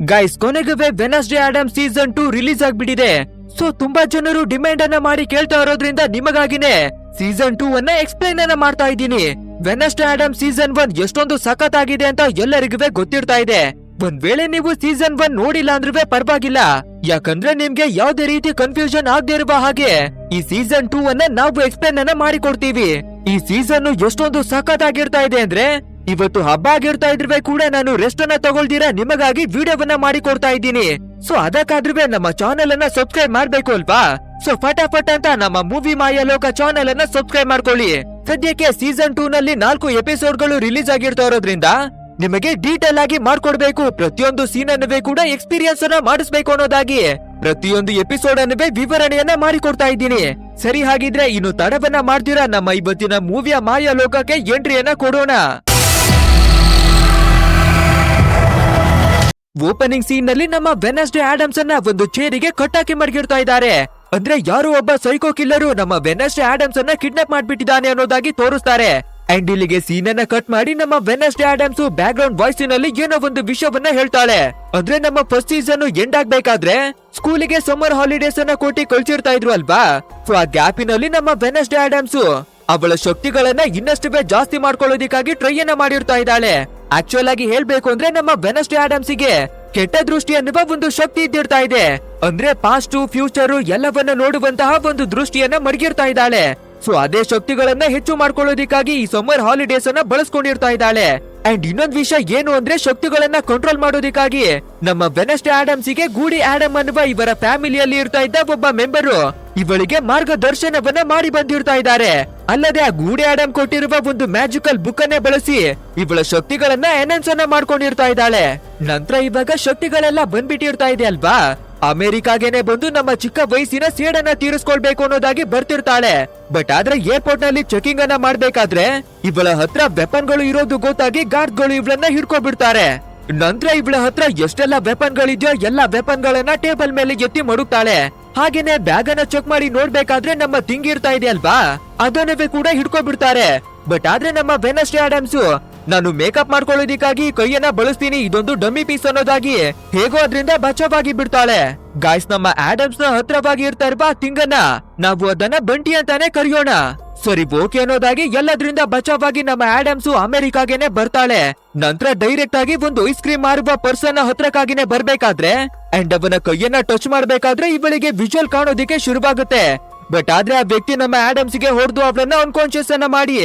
Guys ಕೊನೆಗುವೆ Wednesday Addams season two release ಆಗ್ಬಿಟ್ಟಿದೆ. So ತುಂಬಾ ಜನರು ಡಿಮ್ಯಾಂಡ್ ಅನ್ನ ಮಾಡಿ ಕೇಳ್ತಾ ಇರೋದ್ರಿಂದ ನಿಮಗಾಗಿನೇ ಸೀಸನ್ ಟೂ ಅನ್ನ ಎಕ್ಸ್ಪ್ಲೈನ್ ಅನ್ನ ಮಾಡ್ತಾ ಇದ್ದೀನಿ. ವೆನಸ್ಡೇ ಆಡಮ್ ಸೀಸನ್ ಒನ್ ಎಷ್ಟೊಂದು ಸಖತ್ ಆಗಿದೆ ಅಂತ ಎಲ್ಲರಿಗೂ ಗೊತ್ತಿರ್ತಾ ಇದೆ. ಒಂದ್ ವೇಳೆ ನೀವು ಸೀಸನ್ ಒನ್ ನೋಡಿಲ್ಲ ಅಂದ್ರೂ ಪರವಾಗಿಲ್ಲ. ಯಾಕಂದ್ರೆ ನಿಮ್ಗೆ ಯಾವ್ದೇ ರೀತಿ ಕನ್ಫ್ಯೂಷನ್ ಆಗದೆ ಇರುವ ಹಾಗೆ ಈ ಸೀಸನ್ ಟೂ ಅನ್ನ ನಾವು ಎಕ್ಸ್ಪ್ಲೇನ್ ಅನ್ನ ಮಾಡಿಕೊಡ್ತೀವಿ. ಈ ಸೀಸನ್ ಎಷ್ಟೊಂದು ಸಖತ್ ಆಗಿರ್ತಾ ಇದೆ ಅಂದ್ರೆ ಇವತ್ತು ಹಬ್ಬ ಆಗಿರ್ತಾ ಇದ್ರೆ ಕೂಡ ನಾನು ರೆಸ್ಟ್ ಅನ್ನ ತಗೊಳ್ದಿರ ನಿಮಗಾಗಿ ವಿಡಿಯೋವನ್ನ ಮಾಡಿ ಕೊಡ್ತಾ ಇದ್ದೀನಿ. ಸೊ ಅದಕ್ಕಾದ್ರೂ ನಮ್ಮ ಚಾನೆಲ್ ಅನ್ನ ಸಬ್ಸ್ಕ್ರೈಬ್ ಮಾಡ್ಬೇಕು ಅಲ್ವಾ? ಸೊ ಫಟಾಫಟ್ ಅಂತ ನಮ್ಮ ಮೂವಿ ಮಾಯ ಲೋಕ ಚಾನೆಲ್ ಅನ್ನ ಸಬ್ಸ್ಕ್ರೈಬ್ ಮಾಡ್ಕೊಳ್ಳಿ. ಸದ್ಯಕ್ಕೆ ಸೀಸನ್ ಟೂ ನಲ್ಲಿ ನಾಲ್ಕು ಎಪಿಸೋಡ್ಗಳು ರಿಲೀಸ್ ಆಗಿರ್ತಾ ಇರೋದ್ರಿಂದ ನಿಮಗೆ ಡೀಟೇಲ್ ಆಗಿ ಮಾಡ್ಕೊಡ್ಬೇಕು. ಪ್ರತಿಯೊಂದು ಸೀನ್ ಅನ್ನವೇ ಕೂಡ ಎಕ್ಸ್ಪೀರಿಯನ್ಸ್ ಅನ್ನ ಮಾಡಿಸ್ಬೇಕು ಅನ್ನೋದಾಗಿ. ಪ್ರತಿಯೊಂದು ಎಪಿಸೋಡ್ ಅನ್ನವೇ ವಿವರಣೆಯನ್ನ ಮಾಡಿಕೊಡ್ತಾ ಇದ್ದೀನಿ. ಸರಿ ಹಾಗಿದ್ರೆ ಇನ್ನು ತಡವನ್ನ ಮಾಡ್ತೀರಾ ನಮ್ಮ ಇವತ್ತಿನ ಮೂವಿಯ ಮಾಯಾ ಲೋಕಕ್ಕೆ ಎಂಟ್ರಿಯನ್ನ ಕೊಡೋಣ. ಓಪನಿಂಗ್ ಸೀನ್ನಲ್ಲಿ ನಮ್ಮ ವೆನಸ್ಡೇ ಆಡಮ್ಸ್ ಅನ್ನ ಒಂದು ಚೇರಿಗೆ ಕಟ್ಟಾಕಿ ಮಡಗಿಡ್ತಾ ಇದ್ದಾರೆ. ಅಂದ್ರೆ ಯಾರೋ ಒಬ್ಬ ಸೈಕೋ ಕಿಲ್ಲರು ನಮ್ಮ ವೆನಸ್ಡೇ ಆಡಮ್ಸ್ ಅನ್ನ ಕಿಡ್ನಾಪ್ ಮಾಡ್ಬಿಟ್ಟಿದ್ದಾನೆ ಅನ್ನೋದಾಗಿ ತೋರಿಸ್ತಾರೆ. ಅಂಡ್ ಇಲ್ಲಿಗೆ ಸೀನ್ ಅನ್ನ ಕಟ್ ಮಾಡಿ ನಮ್ಮ ವೆನಸ್ಡೇ ಆಡಮ್ಸ್ ಬ್ಯಾಕ್ ಗ್ರೌಂಡ್ ವಾಯ್ಸ್ನಲ್ಲಿ ಏನೋ ಒಂದು ವಿಷಯವನ್ನ ಹೇಳ್ತಾಳೆ. ಅಂದ್ರೆ ನಮ್ಮ ಫಸ್ಟ್ ಸೀಸನ್ ಎಂಡ್ ಆಗ್ಬೇಕಾದ್ರೆ ಸ್ಕೂಲಿಗೆ ಸಮ್ಮರ್ ಹಾಲಿಡೇಸ್ ಅನ್ನ ಕೊಟ್ಟಿ ಕಳ್ಸಿರ್ತಾ ಇದ್ರು ಅಲ್ವಾ? ಸೊ ಆ ಗ್ಯಾಪಿನಲ್ಲಿ ನಮ್ಮ ವೆನಸ್ಡೇ ಆಡಮ್ಸ್ ಅವಳ ಶಕ್ತಿಗಳನ್ನ ಇನ್ನಷ್ಟು ಬೇ ಜಾಸ್ತಿ ಮಾಡ್ಕೊಳ್ಳೋದಿಕ್ಕಾಗಿ ಟ್ರೈ ಅನ್ನ ಮಾಡಿರ್ತಾ ಇದ್ದಾಳೆ. ಆಕ್ಚುಯಲ್ ಆಗಿ ಹೇಳ್ಬೇಕು ಅಂದ್ರೆ ನಮ್ಮ ವೆನಸ್ಡೇ ಆಡಮ್ಸಿಗೆ ಕೆಟ್ಟ ದೃಷ್ಟಿ ಅನ್ನುವ ಒಂದು ಶಕ್ತಿ ಇದ್ದಿರ್ತಾ ಇದೆ. ಅಂದ್ರೆ ಪಾಸ್ಟ್ ಫ್ಯೂಚರ್ ಎಲ್ಲವನ್ನ ನೋಡುವಂತಹ ಒಂದು ದೃಷ್ಟಿಯನ್ನ ಮಡಗಿರ್ತಾ ಇದ್ದಾಳೆ. ಸೊ ಅದೇ ಶಕ್ತಿಗಳನ್ನ ಹೆಚ್ಚು ಮಾಡ್ಕೊಳ್ಳೋದಿಕ್ಕಾಗಿ ಈ ಸಮ್ಮರ್ ಹಾಲಿಡೇಸ್ ಅನ್ನ ಬಳಸ್ಕೊಂಡಿರ್ತಾ ಇದ್ದಾಳೆ. ಅಂಡ್ ಇನ್ನೊಂದ್ ವಿಷಯ ಏನು ಅಂದ್ರೆ ಶಕ್ತಿಗಳನ್ನ ಕಂಟ್ರೋಲ್ ಮಾಡೋದಿಕ್ಕಾಗಿ. ನಮ್ಮ ವೆನಸ್ಡೇ ಆಡಮ್ಸಿಗೆ ಗೂಡಿ ಆಡಮ್ ಅನ್ನುವ ಇವರ ಫ್ಯಾಮಿಲಿಯಲ್ಲಿ ಇರ್ತಾ ಇದ್ದ ಒಬ್ಬ ಮೆಂಬರು. ಇವಳಿಗೆ ಮಾರ್ಗದರ್ಶನವನ್ನ ಮಾಡಿ ಬಂದಿರ್ತಾ ಇದ್ದಾರೆ. ಅಲ್ಲದೆ ಆ ಗೂಡಿ ಆಡಮ್ ಕೊಟ್ಟಿರುವ ಒಂದು ಮ್ಯಾಜಿಕಲ್ ಬುಕ್ ಅನ್ನೇ ಬಳಸಿ ಇವಳ ಶಕ್ತಿಗಳನ್ನ ಎನೌನ್ಸ್ ಅನ್ನ ಮಾಡ್ಕೊಂಡಿರ್ತಾ ಇದ್ದಾಳೆ. ನಂತರ ಇವಾಗ ಶಕ್ತಿಗಳೆಲ್ಲ ಬಂದ್ಬಿಟ್ಟಿರ್ತಾ ಇದೆ ಅಲ್ವಾ? ಅಮೆರಿಕಾಗೇನೆ ಬಂದು ನಮ್ಮ ಚಿಕ್ಕ ವಯಸ್ಸಿನ ಸೇಡನ್ನ ತೀರಿಸ್ಕೊಳ್ಬೇಕು ಅನ್ನೋದಾಗಿ ಬರ್ತಿರ್ತಾಳೆ. ಬಟ್ ಆದ್ರೆ ಏರ್ಪೋರ್ಟ್ನಲ್ಲಿ ಚೆಕಿಂಗ್ ಅನ್ನ ಮಾಡ್ಬೇಕಾದ್ರೆ ಇವಳ ಹತ್ರ ವೆಪನ್ಗಳು ಇರೋದು ಗೊತ್ತಾಗಿ ಗಾರ್ಡ್ಗಳು ಇವಳನ್ನ ಹಿಡ್ಕೊಬಿಡ್ತಾರೆ. ನಂತರ ಇವಳ ಹತ್ರ ಎಷ್ಟೆಲ್ಲ ವೆಪನ್ ಗಳಿದ್ಯೋ ಎಲ್ಲಾ ವೆಪನ್ ಗಳನ್ನ ಟೇಬಲ್ ಮೇಲೆ ಎತ್ತಿ ಮಡುಕ್ತಾಳೆ ಹಾಗೇನೆ ಬ್ಯಾಗ್ ಅನ್ನ ಚೆಕ್ ಮಾಡಿ ನೋಡ್ಬೇಕಾದ್ರೆ ನಮ್ಮ ತಿಂಗಿರ್ತಾ ಇದೆ ಅಲ್ವಾ ಅದನ್ನವೇ ಕೂಡ ಹಿಡ್ಕೊಬಿಡ್ತಾರೆ. ಬಟ್ ಆದ್ರೆ ನಮ್ಮ ವೆನಸ್ಟೇ ಆಡಮ್ಸ್ ನಾನು ಮೇಕಪ್ ಮಾಡ್ಕೊಳ್ಳೋದಿಕ್ಕಾಗಿ ಕೈಯನ್ನ ಬಳಸ್ತೀನಿ, ಇದೊಂದು ಡಮ್ಮಿ ಪೀಸ್ ಅನ್ನೋದಾಗಿ ಹೇಗೋ ಅದ್ರಿಂದ ಬಚಾವಾಗಿ ಬಿಡ್ತಾಳೆ. ಗಾಯ್ಸ್ ನಮ್ಮ ಆಡಮ್ಸ್ನ ಹತ್ರವಾಗಿ ಇರ್ತಾ ಇರುವ ತಿಂಗನ್ನ ನಾವು ಅದನ್ನ ಬಂಟಿ ಅಂತಾನೆ ಕರೆಯೋಣ. ಸರಿ, ಓಕೆ ಅನ್ನೋದಾಗಿ ಎಲ್ಲದ್ರಿಂದ ಬಚಾವಾಗಿ ನಮ್ಮ ಆಡಮ್ಸ್ ಅಮೆರಿಕಾಗೆನೆ ಬರ್ತಾಳೆ. ನಂತರ ಡೈರೆಕ್ಟ್ ಆಗಿ ಒಂದು ಐಸ್ ಕ್ರೀಮ್ ಮಾರುವ ಪರ್ಸನ್ ಹತ್ರಕ್ಕಾಗಿನೇ ಬರ್ಬೇಕಾದ್ರೆ ಅಂಡ್ ಅವನ ಕೈಯನ್ನ ಟಚ್ ಮಾಡ್ಬೇಕಾದ್ರೆ ಇವಳಿಗೆ ವಿಜುವಲ್ ಕಾಣೋದಿಕ್ಕೆ ಶುರುವಾಗುತ್ತೆ. ಬಟ್ ಆದ್ರೆ ಆ ವ್ಯಕ್ತಿ ನಮ್ಮ ಆಡಮ್ಸ್ಗೆ ಹೊಡೆದು ಅವಳನ್ನ ಅನ್ಕಾನ್ಶಿಯಸ್ ಅನ್ನ ಮಾಡಿ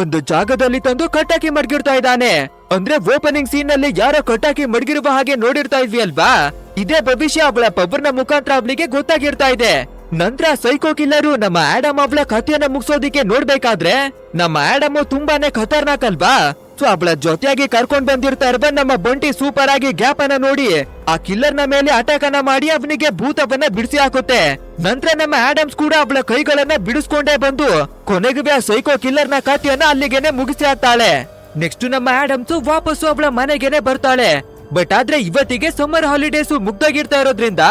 ಒಂದು ಜಾಗದಲ್ಲಿ ತಂದು ಕಟ್ಟಾಕಿ ಮಡ್ಗಿರ್ತಾ ಇದ್ದಾನೆ. ಅಂದ್ರೆ ಓಪನಿಂಗ್ ಸೀನ್ನಲ್ಲಿ ಯಾರೋ ಕಟ್ಟಾಕಿ ಮಡ್ಗಿರುವ ಹಾಗೆ ನೋಡಿರ್ತಾ ಇದ್ವಿ ಅಲ್ವಾ? ಇದೇ ಭವಿಷ್ಯ ಅವಳ ಪಬ್ಬರ್ನ ಮುಖಾಂತರ ಅವಳಿಗೆ ಗೊತ್ತಾಗಿರ್ತಾ ಇದೆ. ನಂತರ ಸೈಕೋ ಕಿಲ್ಲರು ನಮ್ಮ ಆಡಮ್ ಅವಳ ಕಥೆಯನ್ನ ಮುಗಿಸೋದಿಕ್ಕೆ ನೋಡ್ಬೇಕಾದ್ರೆ ನಮ್ಮ ಆಡಮ್ ತುಂಬಾನೇ ಖತರ್ನಾಕ್ ಅಲ್ವಾ? ಸೊ ಅವಳ ಜೊತೆಯಾಗಿ ಕರ್ಕೊಂಡ್ ಬಂದಿರ್ತಾ ಇರುವ ನಮ್ಮ ಬಂಟಿ ಸೂಪರ್ ಆಗಿ ಗ್ಯಾಪ್ ಅನ್ನ ನೋಡಿ. ಆ ಕಿಲ್ಲರ್ನ ಮೇಲೆ ಅಟ್ಯಾಕ್ ಅನ್ನ ಮಾಡಿ ಅವನಿಗೆ ಭೂತವನ್ನ ಬಿಡಿಸಿ ಹಾಕುತ್ತೆ. ನಂತರ ನಮ್ಮ ಆಡಮ್ಸ್ ಕೂಡ ಅವಳ ಕೈಗಳನ್ನ ಬಿಡಿಸ್ಕೊಂಡೇ ಬಂದು, ಕೊನೆಗೆ ಆ ಸೈಕೋ ಕಿಲ್ಲರ್ನ ಕಥೆಯನ್ನ ಅಲ್ಲಿಗೆನೆ ಮುಗಿಸಿ ಹಾಕ್ತಾಳೆ. ನೆಕ್ಸ್ಟ್ ನಮ್ಮ ಆಡಮ್ಸ್ ವಾಪಸ್ಸು ಅವಳ ಮನೆಗೆನೆ ಬರ್ತಾಳೆ. ಬಟ್ ಆದ್ರೆ ಇವತ್ತಿಗೆ ಸಮ್ಮರ್ ಹಾಲಿಡೇಸ್ ಮುಗ್ದೋಗಿರ್ತಾ ಇರೋದ್ರಿಂದ,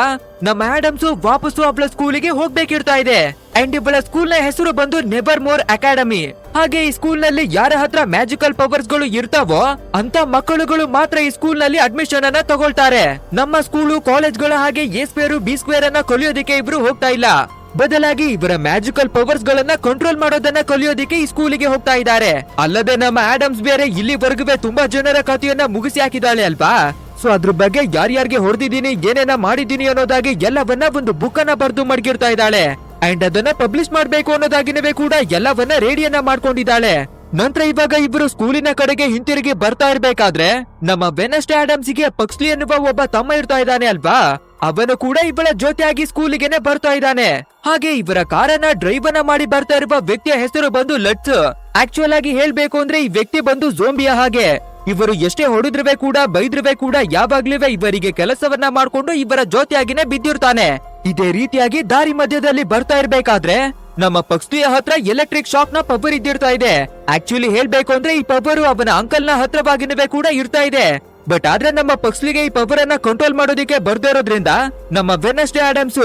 ನಮ್ಮ ಆಡಮ್ಸ್ ವಾಪಸ್ಸು ಅವಳ ಸ್ಕೂಲಿಗೆ ಹೋಗ್ಬೇಕಿರ್ತಾ ಇದೆ. ಅಂಡ್ ಇವಳ ಸ್ಕೂಲ್ನ ಹೆಸರು ಬಂದು ನೆಬರ್ ಮೋರ್ ಅಕಾಡೆಮಿ ಹಾಗೆ ಈ ಸ್ಕೂಲ್ನಲ್ಲಿ ಯಾರ ಹತ್ರ ಮ್ಯಾಜಿಕಲ್ ಪವರ್ಸ್ಗಳು ಇರ್ತಾವೋ ಅಂತ ಮಕ್ಕಳುಗಳು ಮಾತ್ರ ಈ ಸ್ಕೂಲ್ನಲ್ಲಿ ಅಡ್ಮಿಷನ್ ಅನ್ನ ತಗೊಳ್ತಾರೆ. ನಮ್ಮ ಸ್ಕೂಲು ಕಾಲೇಜ್ಗಳ ಹಾಗೆ ಎ ಸ್ಕ್ವೇರ್ ಬಿ ಸ್ಕ್ವೇರ್ ಅನ್ನ ಕಲಿಯೋದಕ್ಕೆ ಇಬ್ರು ಹೋಗ್ತಾ ಇಲ್ಲ. ಬದಲಾಗಿ ಇವರ ಮ್ಯಾಜಿಕಲ್ ಪವರ್ಸ್ ಗಳನ್ನ ಕಂಟ್ರೋಲ್ ಮಾಡೋದನ್ನ ಕಲಿಯೋದಿಕ್ಕೆ ಈ ಸ್ಕೂಲಿಗೆ ಹೋಗ್ತಾ ಇದ್ದಾರೆ. ಅಲ್ಲದೆ ನಮ್ಮ ಆಡಮ್ಸ್ ಬೇರೆ ಇಲ್ಲಿವರೆಗೂ ತುಂಬಾ ಜನರ ಕಥೆಯನ್ನ ಮುಗಿಸಿ ಹಾಕಿದಾಳೆ ಅಲ್ವಾ? ಸೊ ಅದ್ರ ಬಗ್ಗೆ ಯಾರ್ಯಾರಿಗೆ ಹೊಡೆದಿದ್ದೀನಿ, ಏನೇನ ಮಾಡಿದ್ದೀನಿ ಅನ್ನೋದಾಗಿ ಎಲ್ಲವನ್ನ ಒಂದು ಬುಕ್ ಅನ್ನ ಬರೆದು ಮಡಗಿರ್ತಾ ಇದ್ದಾಳೆ. ಅಂಡ್ ಅದನ್ನ ಪಬ್ಲಿಷ್ ಮಾಡ್ಬೇಕು ಅನ್ನೋದಾಗಿನವೇ ಕೂಡ ಎಲ್ಲವನ್ನ ರೇಡಿಯನ್ನ ಮಾಡ್ಕೊಂಡಿದ್ದಾಳೆ. ನಂತರ ಇವಾಗ ಇಬ್ರು ಸ್ಕೂಲಿನ ಕಡೆಗೆ ಹಿಂತಿರುಗಿ ಬರ್ತಾ ಇರ್ಬೇಕಾದ್ರೆ ನಮ್ಮ ವೆನಸ್ಟ್ ಆಡಮ್ಸ್ಗೆ ಪಕ್ಸ್ಲಿ ಎನ್ನುವ ಒಬ್ಬ ತಮ್ಮ ಇರ್ತಾ ಇದ್ದಾನೆ ಅಲ್ವಾ? ಅವನು ಕೂಡ ಇವಳ ಜೊತೆಯಾಗಿ ಸ್ಕೂಲಿಗೆನೆ ಬರ್ತಾ ಇದ್ದಾನೆ. ಹಾಗೆ ಇವರ ಕಾರನ್ನ ಡ್ರೈವ್ ಅನ್ನ ಮಾಡಿ ಬರ್ತಾ ಇರುವ ವ್ಯಕ್ತಿಯ ಹೆಸರು ಬಂದು ಲಟ್ಸ್. ಆಕ್ಚುಯಲ್ ಆಗಿ ಹೇಳ್ಬೇಕು ಅಂದ್ರೆ ಈ ವ್ಯಕ್ತಿ ಬಂದು ಜೋಂಬಿಯ ಹಾಗೆ. ಇವರು ಎಷ್ಟೇ ಹೊಡೆದ್ರವೆ ಕೂಡ, ಬೈದ್ರವೆ ಕೂಡ ಯಾವಾಗ್ಲೂ ಇವರಿಗೆ ಕೆಲಸವನ್ನ ಮಾಡ್ಕೊಂಡು ಇವರ ಜೊತೆಯಾಗಿನೇ ಬಿದ್ದಿರ್ತಾನೆ. ಇದೇ ರೀತಿಯಾಗಿ ದಾರಿ ಮಧ್ಯದಲ್ಲಿ ಬರ್ತಾ ಇರ್ಬೇಕಾದ್ರೆ, ನಮ್ಮ ಪಕ್ಷಿಯ ಹತ್ರ ಎಲೆಕ್ಟ್ರಿಕ್ ಶಾಕ್ನ ಪವರ್ ಇದ್ದಿರ್ತಾ ಇದೆ. ಆಕ್ಚುಲಿ ಹೇಳ್ಬೇಕು ಅಂದ್ರೆ ಈ ಪವರ್ ಅವನ ಅಂಕಲ್ನ ಹತ್ರವಾಗಿನವೇ ಕೂಡ ಇರ್ತಾ ಇದೆ. ಬಟ್ ಆದ್ರೆ ನಮ್ಮ ಪಕ್ಷಿಗೆ ಈ ಪವರ್ ಅನ್ನ ಕಂಟ್ರೋಲ್ ಮಾಡೋದಿಕ್ಕೆ ಬರ್ದೇ ಇರೋದ್ರಿಂದ, ನಮ್ಮ ವೆನಸ್ಡೇ ಆಡಮ್ಸ್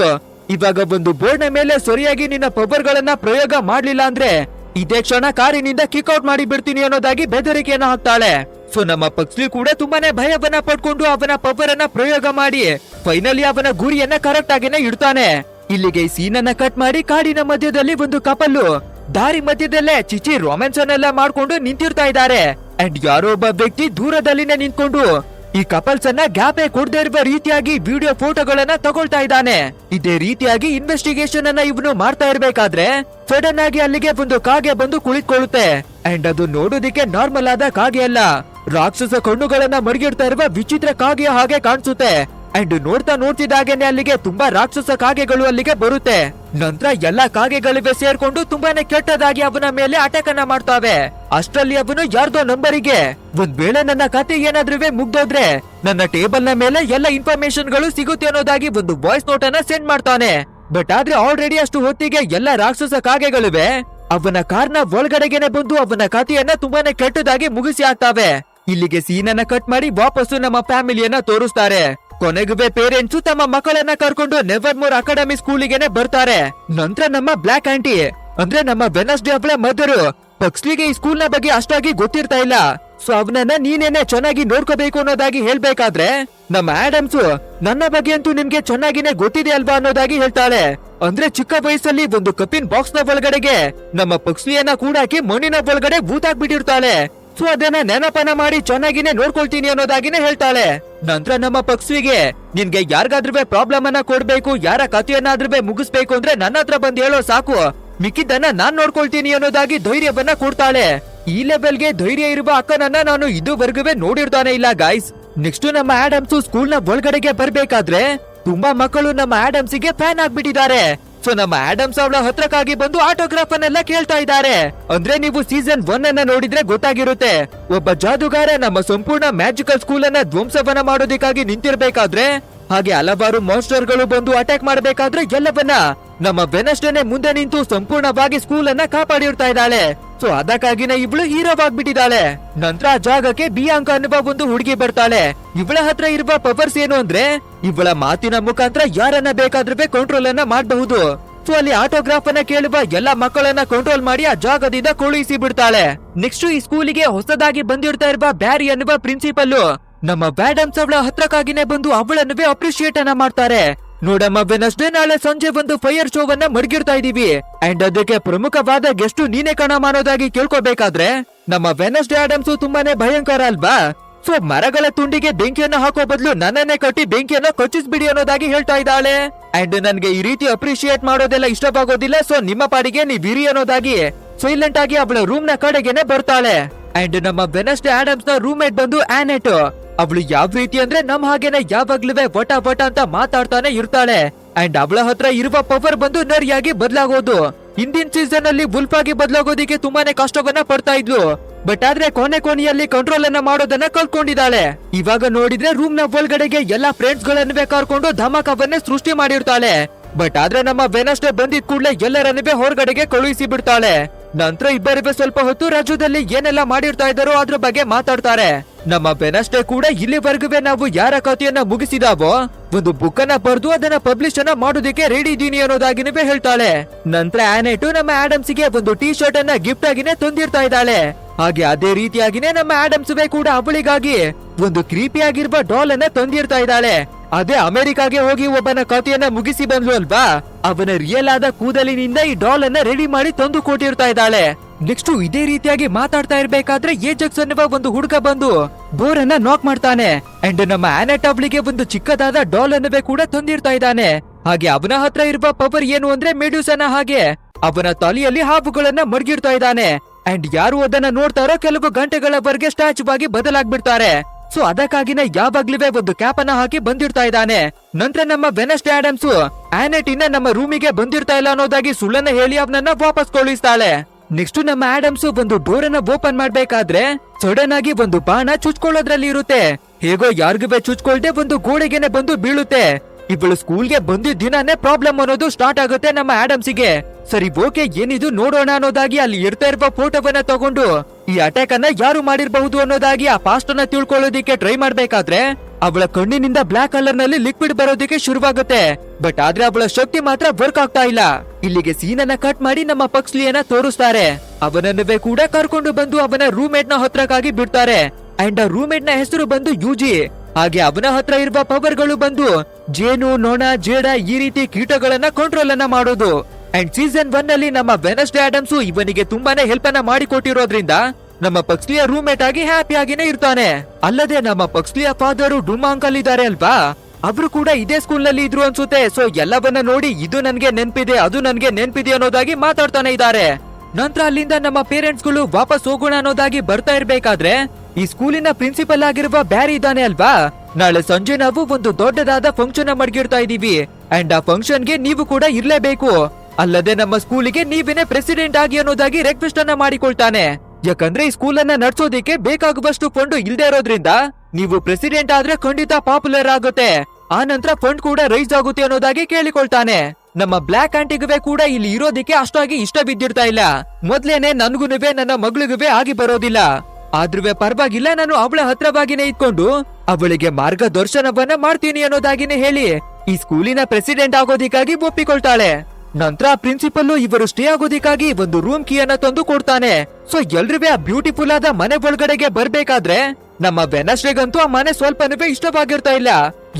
ಇವಾಗ ಒಂದು ಬೋರ್ಡ್ನ ಮೇಲೆ ಸರಿಯಾಗಿ ನಿನ್ನ ಪವರ್ ಗಳನ್ನ ಪ್ರಯೋಗ ಮಾಡ್ಲಿಲ್ಲ ಅಂದ್ರೆ ಇದೇ ಕ್ಷಣ ಕಾರಿನಿಂದ ಕಿಕ್ಔಟ್ ಮಾಡಿ ಬಿಡ್ತೀನಿ ಅನ್ನೋದಾಗಿ ಬೆದರಿಕೆಯನ್ನ ಹಾಕ್ತಾಳೆ. ಸೊ ನಮ್ಮ ಪಕ್ಷಿ ಕೂಡ ತುಂಬಾನೇ ಭಯವನ್ನ ಪಡ್ಕೊಂಡು ಅವನ ಪವರ್ ಅನ್ನ ಪ್ರಯೋಗ ಮಾಡಿ ಫೈನಲಿ ಅವನ ಗುರಿಯನ್ನ ಕರೆಕ್ಟ್ ಆಗಿನ ಇಡ್ತಾನೆ. ಇಲ್ಲಿಗೆ ಈ ಸೀನನ್ನ ಕಟ್ ಮಾಡಿ ಕಾಡಿನ ಮಧ್ಯದಲ್ಲಿ ಒಂದು ಕಪಲ್ಲು, ದಾರಿ ಮಧ್ಯದಲ್ಲೇ ಚಿಚಿ ರೊಮ್ಯಾನ್ಸ್ ಅನ್ನೆಲ್ಲ ಮಾಡ್ಕೊಂಡು ನಿಂತಿರ್ತಾ ಇದ್ದಾರೆ. ಅಂಡ್ ಯಾರೋ ಒಬ್ಬ ವ್ಯಕ್ತಿ ದೂರದಲ್ಲಿನೇ ನಿಂತ್ಕೊಂಡು ಈ ಕಪಲ್ಸ್ ಅನ್ನ ಗ್ಯಾಪೆ ಕೊಡದೇ ಇರುವ ರೀತಿಯಾಗಿ ವಿಡಿಯೋ ಫೋಟೋಗಳನ್ನ ತಗೊಳ್ತಾ ಇದ್ದಾನೆ. ಇದೇ ರೀತಿಯಾಗಿ ಇನ್ವೆಸ್ಟಿಗೇಷನ್ ಅನ್ನ ಇವನು ಮಾಡ್ತಾ ಇರ್ಬೇಕಾದ್ರೆ ಸಡನ್ ಆಗಿ ಅಲ್ಲಿಗೆ ಒಂದು ಕಾಗೆ ಬಂದು ಕುಳಿತುಕೊಳ್ಳುತ್ತೆ. ಅಂಡ್ ಅದು ನೋಡೋದಿಕ್ಕೆ ನಾರ್ಮಲ್ ಆದ ಕಾಗೆ ಅಲ್ಲ. ರಾಕ್ಷಸ ಕಣ್ಣುಗಳನ್ನ ಮಡಗಿಡ್ತಾ ಇರುವ ವಿಚಿತ್ರ ಕಾಗೆಯ ಹಾಗೆ ಕಾಣಿಸುತ್ತೆ. ಅಂಡ್ ನೋಡ್ತಾ ನೋಡ್ತಿದ್ದಾಗೇನೆ ಅಲ್ಲಿಗೆ ತುಂಬಾ ರಾಕ್ಷಸ ಕಾಗೆಗಳು ಅಲ್ಲಿಗೆ ಬರುತ್ತೆ. ನಂತರ ಎಲ್ಲಾ ಕಾಗೆಗಳಿವೆ ಸೇರ್ಕೊಂಡು ತುಂಬಾನೇ ಕೆಟ್ಟದಾಗಿ ಅವನ ಮೇಲೆ ಅಟ್ಯಾಕ್ ಅನ್ನ ಮಾಡ್ತಾವೆ. ಅಷ್ಟರಲ್ಲಿ ಅವನು ಯಾರ್ದೋ ನಂಬರಿಗೆ, ಒಂದ್ ವೇಳೆ ನನ್ನ ಕತೆ ಏನಾದ್ರೂ ಮುಗ್ದೋದ್ರೆ, ನನ್ನ ಟೇಬಲ್ನ ಮೇಲೆ ಎಲ್ಲ ಇನ್ಫಾರ್ಮೇಶನ್ಗಳು ಸಿಗುತ್ತೆ ಅನ್ನೋದಾಗಿ ಒಂದು ವಾಯ್ಸ್ ನೋಟ್ ಅನ್ನ ಸೆಂಡ್ ಮಾಡ್ತಾನೆ. ಬಟ್ ಆದ್ರೆ ಆಲ್ರೆಡಿ ಅಷ್ಟು ಹೊತ್ತಿಗೆ ಎಲ್ಲ ರಾಕ್ಷಸ ಕಾಗೆಗಳಿವೆ. ಅವನ ಕಾರ್ನ ಒಳಗಡೆಗೆನೆ ಬಂದು ಅವನ ಕಥೆಯನ್ನ ತುಂಬಾನೇ ಕೆಟ್ಟದಾಗಿ ಮುಗಿಸಿ ಹಾಕ್ತಾವೆ. ಇಲ್ಲಿಗೆ ಸೀನನ್ನ ಕಟ್ ಮಾಡಿ ವಾಪಸ್ಸು ನಮ್ಮ ಫ್ಯಾಮಿಲಿಯನ್ನ ತೋರಿಸ್ತಾರೆ. ಕೊನೆಗುವೆ ಪೇರೆಂಟ್ಸ್ ತಮ್ಮ ಮಕ್ಕಳನ್ನ ಕರ್ಕೊಂಡು ನೆವರ್ ಮೋರ್ ಅಕಾಡೆಮಿ ಸ್ಕೂಲಿಗೆನೆ ಬರ್ತಾರೆ. ನಂತರ ನಮ್ಮ ಬ್ಲಾಕ್ ಆಂಟಿ, ಅಂದ್ರೆ ನಮ್ಮ ವೆನಸ್ಡೇ ಅವಳ ಮದರು ಪಕ್ಸ್ಲಿಗೆ ಈ ಸ್ಕೂಲ್ನ ಬಗ್ಗೆ ಅಷ್ಟಾಗಿ ಗೊತ್ತಿರ್ತಾ ಇಲ್ಲ. ಸೊ ಅವನನ್ನ ನೀನೇನೆ ಚೆನ್ನಾಗಿ ನೋಡ್ಕೋಬೇಕು ಅನ್ನೋದಾಗಿ ಹೇಳ್ಬೇಕಾದ್ರೆ, ನಮ್ಮ ಆಡಮ್ಸ್ ನನ್ನ ಬಗ್ಗೆ ಅಂತೂ ನಿಮ್ಗೆ ಚೆನ್ನಾಗಿನೇ ಗೊತ್ತಿದೆ ಅಲ್ವಾ ಅನ್ನೋದಾಗಿ ಹೇಳ್ತಾಳೆ. ಅಂದ್ರೆ ಚಿಕ್ಕ ವಯಸ್ಸಲ್ಲಿ ಒಂದು ಕಪ್ಪಿನ ಬಾಕ್ಸ್ನ ಒಳಗಡೆಗೆ ನಮ್ಮ ಪಕ್ಸ್ಲಿಯನ್ನ ಕೂಡಾಕಿ ಮಣ್ಣಿನ ಒಳಗಡೆ ಭೂತಾಕ್ಬಿಟ್ಟಿರ್ತಾಳೆ ಸೊ ಅದನ್ನ ನೆನಪನ ಮಾಡಿ ಚೆನ್ನಾಗಿನೇ ನೋಡ್ಕೊಳ್ತೀನಿ ಅನ್ನೋದಾಗಿನೇ ಹೇಳ್ತಾಳೆ. ನಂತರ ನಮ್ಮ ಪಕ್ಷಿಗೆ ನಿನ್ಗೆ ಯಾರಿಗಾದ್ರೂ ಪ್ರಾಬ್ಲಮ್ ಅನ್ನ ಕೊಡ್ಬೇಕು, ಯಾರ ಕಥೆಯನ್ನಾದ್ರೂ ಮುಗಿಸ್ಬೇಕು ಅಂದ್ರೆ ನನ್ನ ಹತ್ರ ಬಂದ್ ಹೇಳೋ ಸಾಕು. ಮಿಕ್ಕಿದ್ದನ್ನ ನಾನ್ ನೋಡ್ಕೊಳ್ತೀನಿ ಅನ್ನೋದಾಗಿ ಧೈರ್ಯವನ್ನ ಕೊಡ್ತಾಳೆ. ಈ ಲೆವೆಲ್ಗೆ ಧೈರ್ಯ ಇರುವ ಅಕ್ಕನನ್ನ ನಾನು ಇದುವರೆಗೂ ನೋಡಿರ್ತಾನೆ ಇಲ್ಲ ಗಾಯ್ಸ್ ನೆಕ್ಸ್ಟ್ ನಮ್ಮ ಆಡಮ್ಸ್ ಸ್ಕೂಲ್ನ ಒಳಗಡೆಗೆ ಬರ್ಬೇಕಾದ್ರೆ, ತುಂಬಾ ಮಕ್ಕಳು ನಮ್ಮ ಆಡಮ್ಸಿಗೆ ಫ್ಯಾನ್ ಆಗ್ಬಿಟ್ಟಿದ್ದಾರೆ. ಸೊ ನಮ್ಮ ಆಡಮ್ಸ್ ಅವಳ ಹತ್ರಕ್ಕಾಗಿ ಬಂದು ಆಟೋಗ್ರಾಫ್ ಅನ್ನೆಲ್ಲ ಕೇಳ್ತಾ ಇದ್ದಾರೆ. ಅಂದ್ರೆ ನೀವು ಸೀಸನ್ ಒನ್ ಅನ್ನ ನೋಡಿದ್ರೆ ಗೊತ್ತಾಗಿರುತ್ತೆ. ಒಬ್ಬ ಜಾದುಗಾರ ನಮ್ಮ ಸಂಪೂರ್ಣ ಮ್ಯಾಜಿಕಲ್ ಸ್ಕೂಲ್ ಅನ್ನ ಧ್ವಂಸವನ ಮಾಡೋದಕ್ಕಾಗಿ ನಿಂತಿರ್ಬೇಕಾದ್ರೆ, ಹಾಗೆ ಹಲವಾರು ಮಾಸ್ಟರ್ಗಳು ಬಂದು ಅಟ್ಯಾಕ್ ಮಾಡಬೇಕಾದ್ರೆ ಎಲ್ಲವನ್ನ ನಮ್ಮ ವೆನಸ್ಡೇನೆ ಮುಂದೆ ನಿಂತು ಸಂಪೂರ್ಣವಾಗಿ ಸ್ಕೂಲ್ ಅನ್ನ ಕಾಪಾಡಿರ್ತಾ ಇದ್ದಾಳೆ. ಸೊ ಅದಕ್ಕಾಗಿನೇ ಇವಳು ಹೀರೋವಾಗ್ಬಿಟ್ಟಿದ್ದಾಳೆ ನಂತರ ಆ ಜಾಗಕ್ಕೆ ಬಿಯಾಂಕ ಅನ್ನುವ ಒಂದು ಹುಡುಗಿ ಬರ್ತಾಳೆ. ಇವಳ ಹತ್ರ ಇರುವ ಪವರ್ಸ್ ಏನು ಅಂದ್ರೆ, ಇವಳ ಮಾತಿನ ಮುಖಾಂತರ ಯಾರನ್ನ ಬೇಕಾದ್ರೂ ಕಂಟ್ರೋಲ್ ಅನ್ನ ಮಾಡಬಹುದು. ಸೊ ಅಲ್ಲಿ ಆಟೋಗ್ರಾಫ್ ಅನ್ನ ಕೇಳುವ ಎಲ್ಲಾ ಮಕ್ಕಳನ್ನ ಕಂಟ್ರೋಲ್ ಮಾಡಿ ಆ ಜಾಗದಿಂದ ಕಳುಹಿಸಿ ಬಿಡ್ತಾಳೆ. ನೆಕ್ಸ್ಟ್ ಈ ಸ್ಕೂಲಿಗೆ ಹೊಸದಾಗಿ ಬಂದಿರ್ತಾ ಇರುವ ಬ್ಯಾರಿ ಅನ್ನುವ ಪ್ರಿನ್ಸಿಪಲ್ ನಮ್ಮ ಬ್ಯಾಡಮ್ಸ್ ಅವಳ ಹತ್ರಕ್ಕಾಗಿನೇ ಬಂದು ಅವಳನ್ನುವೇ ಅಪ್ರಿಶಿಯೇಟ್ ಅನ್ನ ಮಾಡ್ತಾರೆ. ನೋಡಮ್ಮ ವೆನಸ್ಡೇ ನಾಳೆ ಸಂಜೆ ಒಂದು ಫೈರ್ ಶೋವನ್ನ ಮಡಗಿರ್ತಾ ಇದೀವಿ. ಅಂಡ್ ಅದಕ್ಕೆ ಪ್ರಮುಖವಾದ ಗೆಸ್ಟ್ ನೀನೇ ಕಣ ಮಾಡೋದಾಗಿ ಕೇಳ್ಕೋಬೇಕಾದ್ರೆ, ನಮ್ಮ ವೆನಸ್ಡೇ ಆಡಮ್ಸ್ ತುಂಬಾನೇ ಭಯಂಕರ ಅಲ್ವಾ? ಸೊ ಮರಗಳ ತುಂಡಿಗೆ ಬೆಂಕಿಯನ್ನ ಹಾಕೋ ಬದಲು ನನ್ನನ್ನೇ ಕಟ್ಟಿ ಬೆಂಕಿಯನ್ನ ಕಚ್ಚಿಸ್ಬಿಡಿ ಅನ್ನೋದಾಗಿ ಹೇಳ್ತಾ ಇದ್ದಾಳೆ. ಅಂಡ್ ನನ್ಗೆ ಈ ರೀತಿ ಅಪ್ರಿಶಿಯೇಟ್ ಮಾಡೋದೆಲ್ಲ ಇಷ್ಟವಾಗೋದಿಲ್ಲ ಸೊ ನಿಮ್ಮ ಪಾಡಿಗೆ ನೀವ್ ಇರಿ ಅನ್ನೋದಾಗಿ ಸೈಲೆಂಟ್ ಆಗಿ ಅವಳ ರೂಮ್ನ ಕಡೆಗೆನೆ ಬರ್ತಾಳೆ. ಅಂಡ್ ನಮ್ಮ ವೆನಸ್ಡೇ ಆಡಮ್ಸ್ನ ರೂಮೇಟ್ ಮೇಟ್ ಬಂದು ಆನೆಟ್ ಅವಳು ಯಾವ ರೀತಿ ಅಂದ್ರೆ ನಮ್ ಹಾಗೇನೆ ಯಾವಾಗ್ಲೂ ವಟ ವಟ ಅಂತ ಮಾತಾಡ್ತಾನೆ ಇರ್ತಾಳೆ. ಅಂಡ್ ಅವಳ ಹತ್ರ ಇರುವ ಪವರ್ ಬಂದು ನರಿಯಾಗಿ ಬದಲಾಗೋದು. ಹಿಂದಿನ ಸೀಸನ್ ಅಲ್ಲಿ ಬುಲ್ಪ್ ಆಗಿ ಬದಲಾಗೋದಿಕ್ಕೆ ತುಂಬಾನೇ ಕಷ್ಟವನ್ನ ಪಡ್ತಾ ಇದ್ಲು. ಬಟ್ ಆದ್ರೆ ಕೊನೆ ಕೊನೆಯಲ್ಲಿ ಕಂಟ್ರೋಲ್ ಅನ್ನ ಮಾಡೋದನ್ನ ಕಲ್ತ್ಕೊಂಡಿದ್ದಾಳೆ. ಇವಾಗ ನೋಡಿದ್ರೆ ರೂಮ್ನ ಒಳಗಡೆಗೆ ಎಲ್ಲಾ ಫ್ರೆಂಡ್ಸ್ ಗಳನ್ನ ಕರ್ಕೊಂಡು ಧಮಾಕವನ್ನೇ ಸೃಷ್ಟಿ ಮಾಡಿರ್ತಾಳೆ. ಬಟ್ ಆದ್ರೆ ನಮ್ಮ ವೆನಸ್ಡೇ ಬಂದಿದ್ ಕೂಡಲೇ ಎಲ್ಲರನ್ನೇ ಹೊರಗಡೆಗೆ ಕಳುಹಿಸಿ ಬಿಡ್ತಾಳೆ. ನಂತರ ಇಬ್ಬರಿಗೂ ಸ್ವಲ್ಪ ಹೊತ್ತು ರಾಜ್ಯದಲ್ಲಿ ಏನೆಲ್ಲ ಮಾಡಿರ್ತಾ ಇದ್ದಾರೋ ಅದ್ರ ಬಗ್ಗೆ ಮಾತಾಡ್ತಾರೆ. ನಮ್ಮ ವೆನಸ್ಡೇ ಕೂಡ ಇಲ್ಲಿವರೆಗೂ ನಾವು ಯಾರ ಕಥೆಯನ್ನ ಮುಗಿಸಿದಾವೋ? ಒಂದು ಬುಕ್ ಅನ್ನ ಬರೆದು ಅದನ್ನ ಪಬ್ಲಿಷ್ ಅನ್ನ ಮಾಡೋದಕ್ಕೆ ರೆಡಿ ಇದೀನಿ ಅನ್ನೋದಾಗಿನವೇ ಹೇಳ್ತಾಳೆ. ನಂತರ ಆನೆಟು ನಮ್ಮ ಆಡಮ್ಸ್ಗೆ ಒಂದು ಟಿ ಶರ್ಟ್ ಅನ್ನ ಗಿಫ್ಟ್ ಆಗಿನೇ ತಂದಿರ್ತಾ ಇದ್ದಾಳೆ. ಹಾಗೆ ಅದೇ ರೀತಿಯಾಗಿನೇ ನಮ್ಮ ಆಡಮ್ಸ್ ಕೂಡ ಅವಳಿಗಾಗಿ ಒಂದು ಕ್ರೀಪಿ ಆಗಿರುವ ಡಾಲ್ ಅನ್ನ ತಂದಿರ್ತಾ ಇದ್ದಾಳೆ. ಅದೇ ಅಮೆರಿಕಾಗೆ ಹೋಗಿ ಒಬ್ಬನ ಕಥೆಯನ್ನ ಮುಗಿಸಿ ಬಂದ್ಲು ಅಲ್ವಾ ಅವನ ರಿಯಲ್ ಆದ ಕೂದಲಿನಿಂದ ಈ ಡಾಲ್ ಅನ್ನ ರೆಡಿ ಮಾಡಿ ತಂದು ಕೊಟ್ಟಿರ್ತಾ ಇದ್ದಾಳೆ. ನೆಕ್ಸ್ಟ್ ಇದೇ ರೀತಿಯಾಗಿ ಮಾತಾಡ್ತಾ ಇರ್ಬೇಕಾದ್ರೆ ಏಜಕ್ಸ್ ಅನ್ನುವ ಒಂದು ಹುಡುಗ ಬಂದು ಡೋರ್ ಅನ್ನ ನಾಕ್ ಮಾಡ್ತಾನೆ. ಅಂಡ್ ನಮ್ಮ ಆನೆಟ್ ಅವಳಿಗೆ ಒಂದು ಚಿಕ್ಕದಾದ ಡಾಲ್ ಅನ್ನವೇ ಕೂಡ ತಂದಿರ್ತಾ ಇದ್ದಾನೆ. ಹಾಗೆ ಅವನ ಹತ್ರ ಇರುವ ಪವರ್ ಏನು ಅಂದ್ರೆ ಮೆಡ್ಯೂಸನ ಹಾಗೆ. ಅವನ ತಲೆಯಲ್ಲಿ ಹಾವುಗಳನ್ನ ಮಡಗಿರ್ತಾ ಇದ್ದಾನೆ. ಅಂಡ್ ಯಾರು ಅದನ್ನ ನೋಡ್ತಾರೋ ಕೆಲವು ಗಂಟೆಗಳವರೆಗೆ ಸ್ಟ್ಯಾಚು ಆಗಿ ಬದಲಾಗ್ಬಿಡ್ತಾರೆ. ಸೊ ಅದಕ್ಕಾಗಿನ ಯಾವಾಗ್ಲೂ ಒಂದು ಕ್ಯಾಪ್ ಅನ್ನ ಹಾಕಿ ಬಂದಿರ್ತಾ ಇದ್ದಾನೆ. ನಂತರ ನಮ್ಮ ವೆನಸ್ಡೇ ಆಡಮ್ಸ್ ಆನೆಟ್ ಇನ್ನ ನಮ್ಮ ರೂಮಿಗೆ ಬಂದಿರ್ತಾ ಇಲ್ಲ ಅನ್ನೋದಾಗಿ ಸುಳ್ಳನ್ನ ಹೇಳಿ ಅವನನ್ನ ವಾಪಸ್ ಕಳುಹಿಸ್ತಾಳೆ. ನೆಕ್ಸ್ಟ್ ನಮ್ಮ ಆಡಮ್ಸ್ ಒಂದು ಡೋರ್ ಅನ್ನ ಓಪನ್ ಮಾಡ್ಬೇಕಾದ್ರೆ ಸಡನ್ ಆಗಿ ಒಂದು ಬಾಣ ಚುಚ್ಕೊಳ್ಳೋದ್ರಲ್ಲಿ ಇರುತ್ತೆ. ಹೇಗೋ ಯಾರಿಗೂ ಚುಚ್ಕೊಳ್ದೆ ಒಂದು ಗೋಡೆಗೆನೆ ಬಂದು ಬೀಳುತ್ತೆ. ಇವಳು ಸ್ಕೂಲ್ಗೆ ಬಂದಿದ್ದ ದಿನಾನೇ ಪ್ರಾಬ್ಲಮ್ ಅನ್ನೋದು ಸ್ಟಾರ್ಟ್ ಆಗುತ್ತೆ ನಮ್ಮ ಆಡಮ್ಸಿಗೆ. ಸರಿ, ಓಕೆ, ಏನಿದು ನೋಡೋಣ ಅನ್ನೋದಾಗಿ ಅಲ್ಲಿ ಇರ್ತಾ ಇರುವ ಫೋಟೋವನ್ನ ತಗೊಂಡು, ಈ ಅಟ್ಯಾಕ್ ಅನ್ನ ಯಾರು ಮಾಡಿರಬಹುದು ಅನ್ನೋದಾಗಿ ಆ ಪಾಸ್ಟ್ ಅನ್ನ ತಿಳ್ಕೊಳ್ಳೋದಿಕ್ಕೆ ಟ್ರೈ ಮಾಡ್ಬೇಕಾದ್ರೆ, ಅವಳ ಕಣ್ಣಿನಿಂದ ಬ್ಲಾಕ್ ಕಲರ್ನಲ್ಲಿ ಲಿಕ್ವಿಡ್ ಬರೋದಕ್ಕೆ ಶುರುವಾಗುತ್ತೆ. ಬಟ್ ಆದ್ರೆ ಅವಳ ಶಕ್ತಿ ಮಾತ್ರ ವರ್ಕ್ ಆಗ್ತಾ ಇಲ್ಲ. ಇಲ್ಲಿಗೆ ಸೀನನ್ನ ಕಟ್ ಮಾಡಿ ನಮ್ಮ ಪಕ್ಸ್ಲಿಯನ್ನ ತೋರಿಸ್ತಾರೆ. ಅವನನ್ನುವೆ ಕೂಡ ಕರ್ಕೊಂಡು ಬಂದು ಅವನ ರೂಮೇಟ್ನ ಹತ್ರಕ್ಕಾಗಿ ಬಿಡ್ತಾರೆ. ಅಂಡ್ ಆ ರೂಮೇಟ್ನ ಹೆಸರು ಬಂದು ಯೂಜಿ. ಹಾಗೆ ಅವನ ಹತ್ರ ಇರುವ ಪವರ್ಗಳು ಬಂದು ಜೇನು, ನೊಣ, ಜೇಡ ಈ ರೀತಿ ಕೀಟಗಳನ್ನ ಕಂಟ್ರೋಲ್ ಅನ್ನ ಮಾಡೋದು. ಅಂಡ್ ಸೀಸನ್ ಒನ್ ಅಲ್ಲಿ ನಮ್ಮ ವೆನಸ್ಡೇ ಆಡಮ್ಸ್ ಇವನಿಗೆ ತುಂಬಾನೇ ಹೆಲ್ಪ್ ಅನ್ನ ಮಾಡಿಕೊಟ್ಟಿರೋದ್ರಿಂದ ನಮ್ಮ ಪಕ್ಸ್ಲಿಯ ರೂಮೇಟ್ ಆಗಿ ಹ್ಯಾಪಿ ಆಗಿನೇ ಇರ್ತಾನೆ. ಅಲ್ಲದೆ ನಮ್ಮ ಪಕ್ಸ್ಲಿಯ ಫಾದರ್ ಡುಮಾ ಅಂಕಲ್ ಇದಾರೆ ಅಲ್ವಾ? ಅವರು ಕೂಡ ಇದೇ ಸ್ಕೂಲ್ನಲ್ಲಿ ಇದ್ರು ಅನ್ಸುತ್ತೆ. ಸೊ ಎಲ್ಲವನ್ನ ನೋಡಿ ಇದು ನನ್ಗೆ ನೆನ್ಪಿದೆ, ಅದು ನನ್ಗೆ ನೆನ್ಪಿದೆ ಅನ್ನೋದಾಗಿ ಮಾತಾಡ್ತಾನೆ ಇದ್ದಾರೆ. ನಂತರ ಅಲ್ಲಿಂದ ನಮ್ಮ ಪೇರೆಂಟ್ಸ್ಗಳು ವಾಪಸ್ ಹೋಗೋಣ ಅನ್ನೋದಾಗಿ ಬರ್ತಾ ಇರ್ಬೇಕಾದ್ರೆ ಈ ಸ್ಕೂಲಿನ ಪ್ರಿನ್ಸಿಪಲ್ ಆಗಿರುವ ಬ್ಯಾರಿ ಇದ್ದಾನೆ ಅಲ್ವಾ? ನಾಳೆ ಸಂಜೆ ನಾವು ಒಂದು ದೊಡ್ಡದಾದ ಫಂಕ್ಷನ್ ಮಡ್ಗಿಡ್ತಾ ಇದೀವಿ ಅಂಡ್ ಆ ಫಂಕ್ಷನ್ಗೆ ನೀವು ಕೂಡ ಇರ್ಲೇಬೇಕು. ಅಲ್ಲದೆ ನಮ್ಮ ಸ್ಕೂಲಿಗೆ ನೀವೇನೇ ಪ್ರೆಸಿಡೆಂಟ್ ಆಗಿ ಅನ್ನೋದಾಗಿ ರಿಕ್ವೆಸ್ಟ್ ಅನ್ನ ಮಾಡಿಕೊಳ್ತಾನೆ. ಯಾಕಂದ್ರೆ ಈ ಸ್ಕೂಲ್ ಅನ್ನ ನಡ್ಸೋದಿಕ್ಕೆ ಬೇಕಾಗುವಷ್ಟು ಫಂಡ್ ಇಲ್ದೇ ಇರೋದ್ರಿಂದ ನೀವು ಪ್ರೆಸಿಡೆಂಟ್ ಆದ್ರೆ ಖಂಡಿತ ಪಾಪ್ಯುಲರ್ ಆಗುತ್ತೆ. ಆ ನಂತರ ಫಂಡ್ ಕೂಡ ರೈಸ್ ಆಗುತ್ತೆ ಅನ್ನೋದಾಗಿ ಕೇಳಿಕೊಳ್ತಾನೆ. ನಮ್ಮ ಬ್ಲಾಕ್ ಆಂಟಿಗೂ ಕೂಡ ಇಲ್ಲಿ ಇರೋದಿಕ್ಕೆ ಅಷ್ಟಾಗಿ ಇಷ್ಟ ಬಿದ್ದಿರ್ತಾ ಇಲ್ಲ. ಮೊದ್ಲೇನೆ ನನ್ಗುನುವೆ ನನ್ನ ಮಗಳಿಗುವೆ ಆಗಿ ಬರೋದಿಲ್ಲ. ಆದ್ರೂ ಪರವಾಗಿಲ್ಲ, ನಾನು ಅವಳ ಹತ್ರವಾಗಿನೇ ಇದ್ಕೊಂಡು ಅವಳಿಗೆ ಮಾರ್ಗದರ್ಶನವನ್ನ ಮಾಡ್ತೀನಿ ಅನ್ನೋದಾಗಿನೇ ಹೇಳಿ ಈ ಸ್ಕೂಲಿನ ಪ್ರೆಸಿಡೆಂಟ್ ಆಗೋದಿಕ್ಕಾಗಿ ಒಪ್ಪಿಕೊಳ್ತಾಳೆ. ನಂತರ ಪ್ರಿನ್ಸಿಪಲ್ ಇವರು ಸ್ಟೇ ಆಗೋದಿಕ್ಕಾಗಿ ಒಂದು ರೂಮ್ ಕೀಯನ್ನ ತಂದು ಕೊಡ್ತಾನೆ. ಸೊ ಎಲ್ರಿಗೂ ಆ ಬ್ಯೂಟಿಫುಲ್ ಆದ ಮನೆ ಒಳಗಡೆಗೆ ಬರ್ಬೇಕಾದ್ರೆ ನಮ್ಮ ವೆನಸ್ಡೇಗಂತೂ ಆ ಮನೆ ಸ್ವಲ್ಪನೂ ಇಷ್ಟವಾಗಿರ್ತಾ ಇಲ್ಲ.